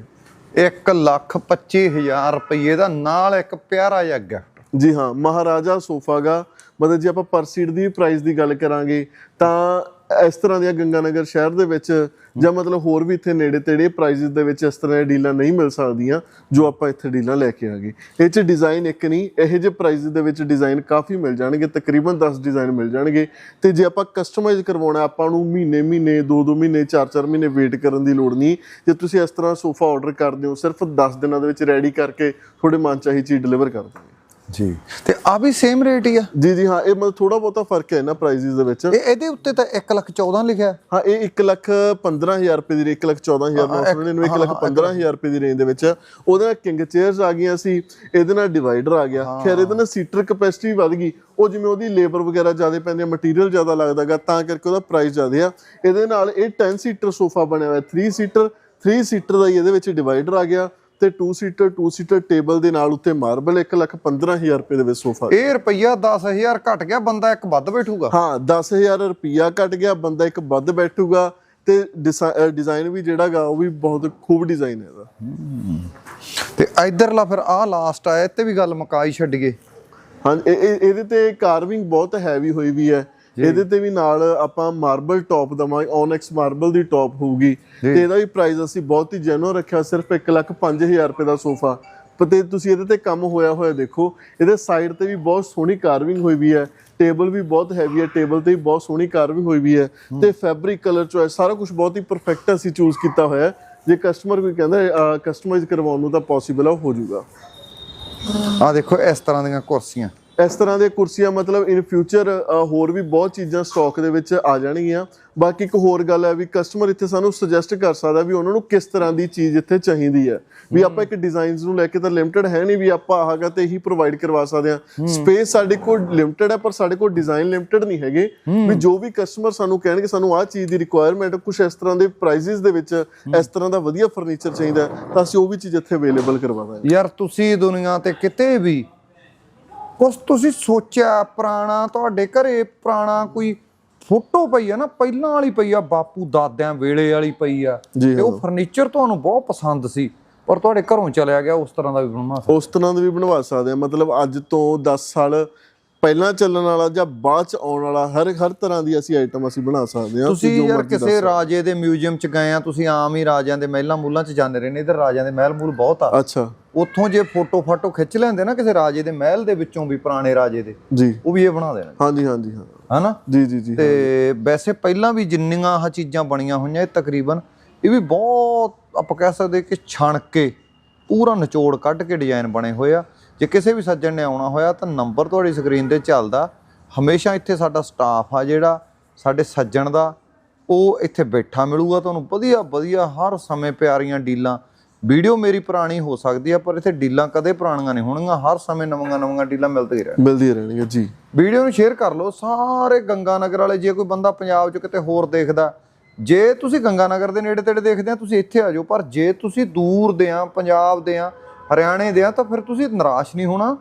[SPEAKER 1] 1 ਲੱਖ 25000 ਰੁਪਏ ਦਾ ਨਾਲ ਇੱਕ ਪਿਆਰਾ ਜਿਹਾ ਗਿਫਟ
[SPEAKER 2] ਜੀ ਹਾਂ, ਮਹਾਰਾਜਾ ਸੋਫਾ ਗਾ ਮਤਲਬ ਜੇ ਆਪਾਂ ਪਰ ਸੀਟ ਦੀ ਪ੍ਰਾਈਸ ਦੀ ਗੱਲ ਕਰਾਂਗੇ, ਤਾਂ ਇਸ ਤਰ੍ਹਾਂ ਦੀਆਂ ਗੰਗਾਨਗਰ ਸ਼ਹਿਰ ਦੇ ਵਿੱਚ ਜਾਂ ਮਤਲਬ ਹੋਰ ਵੀ ਇੱਥੇ ਨੇੜੇ ਤੇੜੇ ਪ੍ਰਾਈਸਿਸ ਦੇ ਵਿੱਚ ਇਸ ਤਰ੍ਹਾਂ ਦੀਆਂ ਡੀਲਾਂ ਨਹੀਂ ਮਿਲ ਸਕਦੀਆਂ, ਜੋ ਆਪਾਂ ਇੱਥੇ ਡੀਲਾਂ ਲੈ ਕੇ ਆ ਗਏ ਇਹ ਚ ਡਿਜ਼ਾਈਨ ਇੱਕ ਨਹੀਂ, ਇਹੋ ਜਿਹੇ ਪ੍ਰਾਈਸਿਸ ਦੇ ਵਿੱਚ ਡਿਜ਼ਾਈਨ ਕਾਫੀ ਮਿਲ ਜਾਣਗੇ, ਤਕਰੀਬਨ 10 ਡਿਜ਼ਾਈਨ ਮਿਲ ਜਾਣਗੇ। ਤੇ ਜੇ ਆਪਾਂ ਕਸਟਮਾਈਜ਼ ਕਰਵਾਉਣਾ ਆਪਾਂ ਨੂੰ ਮਹੀਨੇ ਮਹੀਨੇ 2-2 ਮਹੀਨੇ 4-4 ਮਹੀਨੇ ਵੇਟ ਕਰਨ ਦੀ ਲੋੜ ਨਹੀਂ। ਜੇ ਤੁਸੀਂ ਇਸ ਤਰ੍ਹਾਂ ਸੋਫਾ ਆਰਡਰ ਕਰਦੇ ਹੋ, ਸਿਰਫ 10 ਦਿਨਾਂ ਦੇ ਵਿੱਚ ਰੈਡੀ ਕਰਕੇ ਤੁਹਾਡੇ ਮਨ ਚਾਹੀ ਚੀਜ਼ ਡਿਲੀਵਰ ਕਰ ਦਾਂਗੇ
[SPEAKER 1] ਜੀ। ਤੇ ਆ ਵੀ ਸੇਮ ਰੇਟ ਹੀ ਆ।
[SPEAKER 2] ਜੀ ਜੀ ਹਾਂ ਇਹ ਮਤਲਬ ਥੋੜਾ ਬਹੁਤਾ ਫ਼ਰਕ ਹੈ ਇਹਨਾਂ ਪ੍ਰਾਈਸਿਸ ਦੇ ਵਿੱਚ।
[SPEAKER 1] ਇਹ ਇਹਦੇ ਉੱਤੇ ਤਾਂ 1 ਲੱਖ 14 ਲਿਖਿਆ
[SPEAKER 2] ਹਾਂ। ਇਹ 1 ਲੱਖ 15000 ਰੁਪਏ ਦੀ 1 ਲੱਖ 14900 ਨੂੰ 1 ਲੱਖ 15000 ਰੁਪਏ ਦੀ ਰੇਂਜ ਦੇ ਵਿੱਚ। ਉਹਦੇ ਨਾਲ ਕਿੰਗ ਚੇਅਰਸ ਆ ਗਈਆਂ ਸੀ ਇਹਦੇ ਨਾਲ ਡਿਵਾਈਡਰ ਆ ਗਿਆ। ਖੈਰ ਇਹਦੇ ਨਾਲ ਸੀਟਰ ਕੈਪੈਸਿਟੀ ਵਧ ਗਈ। ਉਹ ਜਿਵੇਂ ਉਹਦੀ ਲੇਬਰ ਵਗੈਰਾ ਜ਼ਿਆਦਾ ਪੈਂਦੀ ਹੈ ਮਟੀਰੀਅਲ ਜ਼ਿਆਦਾ ਲੱਗਦਾਗਾ ਤਾਂ ਕਰਕੇ ਉਹਦਾ ਪ੍ਰਾਈਸ ਜ਼ਿਆਦਾ ਆ। ਇਹਦੇ ਨਾਲ ਇਹ 10 ਸੀਟਰ ਸੋਫਾ ਬਣਿਆ ਹੋਇਆ 3 ਸੀਟਰ 3 ਸੀਟਰ ਦਾ ਹੀ ਇਹਦੇ ਵਿੱਚ ਡਿਵਾਈਡਰ ਆ ਗਿਆ। ਤੇ 2 ਸੀਟਰ 2 ਸੀਟਰ ਟੇਬਲ ਦੇ ਨਾਲ ਉੱਤੇ ਮਾਰਬਲ 1 ਲੱਖ 15000 ਰੁਪਏ ਦੇ ਵਿੱਚ ਸੋਫਾ।
[SPEAKER 1] ਇਹ ਰੁਪਈਆ 10000 ਘਟ ਗਿਆ ਬੰਦਾ ਇੱਕ ਵੱਧ ਬੈਠੂਗਾ।
[SPEAKER 2] ਹਾਂ 10000 ਰੁਪਿਆ ਕੱਟ ਗਿਆ ਬੰਦਾ ਇੱਕ ਵੱਧ ਬੈਠੂਗਾ ਤੇ ਡਿਜ਼ਾਈਨ ਵੀ ਜਿਹੜਾਗਾ ਉਹ ਵੀ ਬਹੁਤ ਖੂਬ ਡਿਜ਼ਾਈਨ ਹੈ ਇਹਦਾ।
[SPEAKER 1] ਤੇ ਇਧਰਲਾ ਫਿਰ ਆ ਲਾਸਟ ਆਇਆ ਤੇ ਵੀ ਗੱਲ ਮੁਕਾਈ ਛੱਡੀਏ
[SPEAKER 2] ਹਾਂ ਇਹ- ਇਹ- ਇਹਦੇ ਤੇ ਕਾਰਵਿੰਗ ਬਹੁਤ ਹੈਵੀ ਹੋਈ ਵੀ ਹੈ। ਇਹਦੇ ਤੇ ਵੀ ਨਾਲ ਆਪਾਂ ਮਾਰਬਲ ਟੌਪ ਦਵਾਂਗੇ ਓਨੈਕਸ ਮਾਰਬਲ ਦੀ ਟੌਪ ਹੋਊਗੀ। ਤੇ ਇਹਦਾ ਵੀ ਪ੍ਰਾਈਸ ਅਸੀਂ ਬਹੁਤ ਹੀ ਜੈਨੂਅਨ ਰੱਖਿਆ ਸਿਰਫ 1 ਲੱਖ 5000 ਰੁਪਏ ਦਾ ਸੋਫਾ। ਤੇ ਤੁਸੀਂ ਇਹਦੇ ਤੇ ਕੰਮ ਹੋਇਆ ਹੋਇਆ ਦੇਖੋ ਇਹਦੇ ਸਾਈਡ ਤੇ ਵੀ ਬਹੁਤ ਸੋਹਣੀ ਕਾਰਵਿੰਗ ਹੋਈ ਵੀ ਹੈ। ਟੇਬਲ ਵੀ ਬਹੁਤ ਹੈਵੀ ਹੈ ਟੇਬਲ ਤੇ ਵੀ ਬਹੁਤ ਸੋਹਣੀ ਕਾਰਵਿੰਗ ਹੋਈ ਵੀ ਹੈ। ਤੇ ਫੈਬਰਿਕ ਕਲਰ ਚੋਇਸ ਸਾਰਾ ਕੁਝ ਬਹੁਤ ਹੀ ਪਰਫੈਕਟ ਅਸੀਂ ਚੂਜ਼ ਕੀਤਾ ਹੋਇਆ ਹੈ। ਜੇ ਕਸਟਮਰ ਕੋਈ ਕਹਿੰਦਾ ਕਸਟਮਾਈਜ਼ ਕਰਵਾਉਣ ਨੂੰ ਤਾਂ ਪੋਸੀਬਲ ਆ ਹੋ ਜਾਊਗਾ।
[SPEAKER 1] ਆ ਦੇਖੋ ਇਸ ਤਰ੍ਹਾਂ ਦੀਆਂ ਕੁਰਸੀਆਂ।
[SPEAKER 2] ਇਸ ਤਰ੍ਹਾਂ ਦੀਆਂ ਕੁਰਸੀਆਂ ਮਤਲਬ ਇਨ ਫਿਊਚਰ ਹੋਰ ਵੀ ਬਹੁਤ ਚੀਜ਼ਾਂ ਸਟਾਕ ਦੇ ਵਿੱਚ ਆ ਜਾਣਗੀਆਂ। ਬਾਕੀ ਇੱਕ ਹੋਰ ਗੱਲ ਹੈ ਵੀ ਕਸਟਮਰ ਇੱਥੇ ਸਾਨੂੰ ਸੁਜੈਸਟ ਕਰ ਸਕਦਾ ਵੀ ਉਹਨਾਂ ਨੂੰ ਕਿਸ ਤਰ੍ਹਾਂ ਦੀ ਚੀਜ਼ ਇੱਥੇ ਚਾਹੀਦੀ ਹੈ। ਵੀ ਆਪਾਂ ਇੱਕ ਡਿਜ਼ਾਈਨਸ ਨੂੰ ਲੈ ਕੇ ਤਾਂ ਲਿਮਟਿਡ ਹੈ ਨਹੀਂ ਵੀ ਆਪਾਂ ਆਹਗਾ ਤੇ ਹੀ ਪ੍ਰੋਵਾਈਡ ਕਰਵਾ ਸਕਦੇ ਹਾਂ। ਸਪੇਸ ਸਾਡੇ ਕੋਲ ਲਿਮਟਿਡ ਹੈ ਪਰ ਸਾਡੇ ਕੋਲ ਡਿਜ਼ਾਈਨ ਲਿਮਟਿਡ ਨਹੀਂ ਹੈਗੇ। ਵੀ ਜੋ ਵੀ ਕਸਟਮਰ ਸਾਨੂੰ ਕਹਿਣਗੇ ਸਾਨੂੰ ਆਹ ਚੀਜ਼ ਦੀ ਰਿਕੁਆਇਰਮੈਂਟ ਕੁਝ ਇਸ ਤਰ੍ਹਾਂ ਦੇ ਪ੍ਰਾਈਸਿਸ ਦੇ ਵਿੱਚ ਇਸ ਤਰ੍ਹਾਂ ਦਾ ਵਧੀਆ ਫਰਨੀਚਰ ਚਾਹੀਦਾ ਤਾਂ ਅਸੀਂ ਉਹ ਵੀ ਚੀਜ਼ ਇੱਥੇ ਅਵੇਲੇਬਲ ਕਰਵਾ ਦਾਂਗੇ
[SPEAKER 1] ਯਾਰ ਤੁਸੀਂ ਦੁਨੀਆ ਤੇ ਕਿਤੇ ਵੀ ਕੁਛ ਤੁਸੀਂ ਸੋਚਿਆ ਪੁਰਾਣਾ ਤੁਹਾਡੇ ਘਰੇ ਪੁਰਾਣਾ ਕੋਈ ਫੋਟੋ ਪਈ ਆ ਨਾ ਪਹਿਲਾਂ ਵਾਲੀ ਪਈ ਆ ਬਾਪੂ ਦਾਦਿਆਂ ਵੇਲੇ ਵਾਲੀ ਪਈ ਆ। ਤੇ ਉਹ ਫਰਨੀਚਰ ਤੁਹਾਨੂੰ ਬਹੁਤ ਪਸੰਦ ਸੀ ਪਰ ਤੁਹਾਡੇ ਘਰੋਂ ਚਲਿਆ ਗਿਆ ਉਸ ਤਰ੍ਹਾਂ ਦਾ ਵੀ ਬਣਵਾ ਸਕਦੇ
[SPEAKER 2] ਉਸ ਤਰ੍ਹਾਂ ਦੇ ਵੀ ਬਣਵਾ ਸਕਦੇ ਆ। ਮਤਲਬ ਅੱਜ ਤੋਂ 10 ਸਾਲ ਪਹਿਲਾਂ ਚੱਲਣ ਵਾਲਾ ਜਾਂ ਬਾਅਦ ਚ ਆਉਣ ਵਾਲਾ ਹਰ ਹਰ ਤਰ੍ਹਾਂ ਦੀ ਅਸੀਂ ਆਈਟਮ ਅਸੀਂ ਬਣਾ ਸਕਦੇ ਹਾਂ
[SPEAKER 1] ਤੁਸੀਂ ਯਾਰ ਕਿਸੇ ਰਾਜੇ ਦੇ ਮਿਊਜ਼ੀਅਮ ਚ ਗਏ ਆ ਤੁਸੀਂ ਆਮ ਹੀ ਰਾਜਿਆਂ ਦੇ ਮਹਿਲਾਂ ਮੂਲਾਂ ਚ ਜਾਂਦੇ ਰਹੇ ਨੇ ਇਧਰ ਰਾਜਿਆਂ ਦੇ ਮਹਿਲ ਮੂਲ ਬਹੁਤ ਆ।
[SPEAKER 2] ਅੱਛਾ।
[SPEAKER 1] ਉੱਥੋਂ ਜੇ ਫੋਟੋ ਫਾਟੋ ਖਿੱਚ ਲੈਂਦੇ ਨਾ ਕਿਸੇ ਰਾਜੇ ਦੇ ਮਹਿਲ ਦੇ ਵਿੱਚੋਂ ਵੀ ਪੁਰਾਣੇ ਰਾਜੇ ਦੇ
[SPEAKER 2] ਜੀ।
[SPEAKER 1] ਉਹ ਵੀ ਇਹ ਬਣਾ ਦੇਣਾ।
[SPEAKER 2] ਹਾਂਜੀ ਹਾਂਜੀ ਹਾਂ।
[SPEAKER 1] ਹਨਾ?
[SPEAKER 2] ਜੀ ਜੀ ਜੀ
[SPEAKER 1] ਤੇ ਵੈਸੇ ਪਹਿਲਾਂ ਵੀ ਜਿੰਨੀਆਂ ਆਹ ਚੀਜ਼ਾਂ ਬਣੀਆਂ ਹੋਈਆਂ ਇਹ ਤਕਰੀਬਨ ਇਹ ਵੀ ਬਹੁਤ ਆਪਾਂ ਕਹਿ ਸਕਦੇ ਕਿ ਛਣ ਕੇ ਪੂਰਾ ਨਿਚੋੜ ਕੱਢ ਕੇ ਡਿਜ਼ਾਈਨ ਬਣੇ ਹੋਏ ਆ। ਜੇ ਕਿਸੇ ਵੀ ਸੱਜਣ ਨੇ ਆਉਣਾ ਹੋਇਆ ਤਾਂ ਨੰਬਰ ਤੁਹਾਡੀ ਸਕਰੀਨ ਤੇ ਚੱਲਦਾ। ਹਮੇਸ਼ਾ ਇੱਥੇ ਸਾਡਾ ਸਟਾਫ ਆ ਜਿਹੜਾ ਸਾਡੇ ਸੱਜਣ ਦਾ ਉਹ ਇੱਥੇ ਬੈਠਾ ਮਿਲੂਗਾ ਤੁਹਾਨੂੰ। ਵਧੀਆ ਵਧੀਆ ਹਰ ਸਮੇਂ ਪਿਆਰੀਆਂ ਡੀਲਾਂ। ਵੀਡੀਓ ਮੇਰੀ ਪੁਰਾਣੀ ਹੋ ਸਕਦੀ ਆ ਪਰ ਇੱਥੇ ਡੀਲਾਂ ਕਦੇ ਪੁਰਾਣੀਆਂ ਨਹੀਂ ਹੋਣਗੀਆਂ। ਹਰ ਸਮੇਂ ਨਵੀਆਂ ਨਵੀਆਂ ਡੀਲਾਂ ਮਿਲਦੀਆਂ ਰਹਿਣ
[SPEAKER 2] ਮਿਲਦੀ ਰਹਿਣਗੇ ਜੀ।
[SPEAKER 1] ਵੀਡੀਓ ਨੂੰ ਸ਼ੇਅਰ ਕਰ ਲਓ। ਸਾਰੇ ਗੰਗਾ ਨਗਰ ਵਾਲੇ ਜੇ ਕੋਈ ਬੰਦਾ ਪੰਜਾਬ 'ਚ ਕਿਤੇ ਹੋਰ ਦੇਖਦਾ ਜੇ ਤੁਸੀਂ ਗੰਗਾ ਨਗਰ ਦੇ ਨੇੜੇ ਤੇੜੇ ਦੇਖਦੇ ਆ ਤੁਸੀਂ ਇੱਥੇ ਆ ਜਾਓ। ਪਰ ਜੇ ਤੁਸੀਂ ਦੂਰ ਦੇ ਆ ਪੰਜਾਬ ਦੇ ਆ ਹਰਿਆਣੇ ਦੇ ਆ ਤਾਂ ਫਿਰ ਤੁਸੀਂ ਨਿਰਾਸ਼ ਨਹੀਂ ਹੋਣਾ।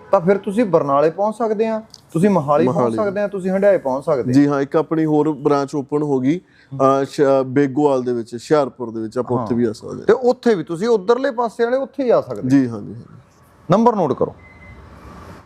[SPEAKER 1] ਤਾਂ ਫਿਰ ਤੁਸੀਂ ਬਰਨਾਲੇ ਪਹੁੰਚ ਸਕਦੇ ਆ। ਤੁਸੀਂ ਮੋਹਾਲੀ ਪਹੁੰਚ ਸਕਦੇ ਆ ਤੁਸੀਂ ਹੰਡਾਏ ਪਹੁੰਚ ਸਕਦੇ
[SPEAKER 2] ਜੀ ਹਾਂ ਇੱਕ ਆਪਣੀ ਹੋਰ ਬ੍ਰਾਂਚ ਓਪਨ ਹੋ ਗਈ ਬੇਗੋਵਾਲ ਦੇ ਵਿੱਚ ਹੁਸ਼ਿਆਰਪੁਰ ਦੇ ਵਿੱਚ ਆਪਾਂ ਉੱਥੇ ਵੀ ਆ ਸਕਦੇ
[SPEAKER 1] ਤੇ ਉੱਥੇ ਵੀ ਤੁਸੀਂ ਉਧਰਲੇ ਪਾਸੇ ਵਾਲੇ ਉੱਥੇ ਹੀ ਆ ਸਕਦੇ
[SPEAKER 2] ਜੀ ਹਾਂਜੀ ਹਾਂਜੀ
[SPEAKER 1] ਨੰਬਰ ਨੋਟ ਕਰੋ।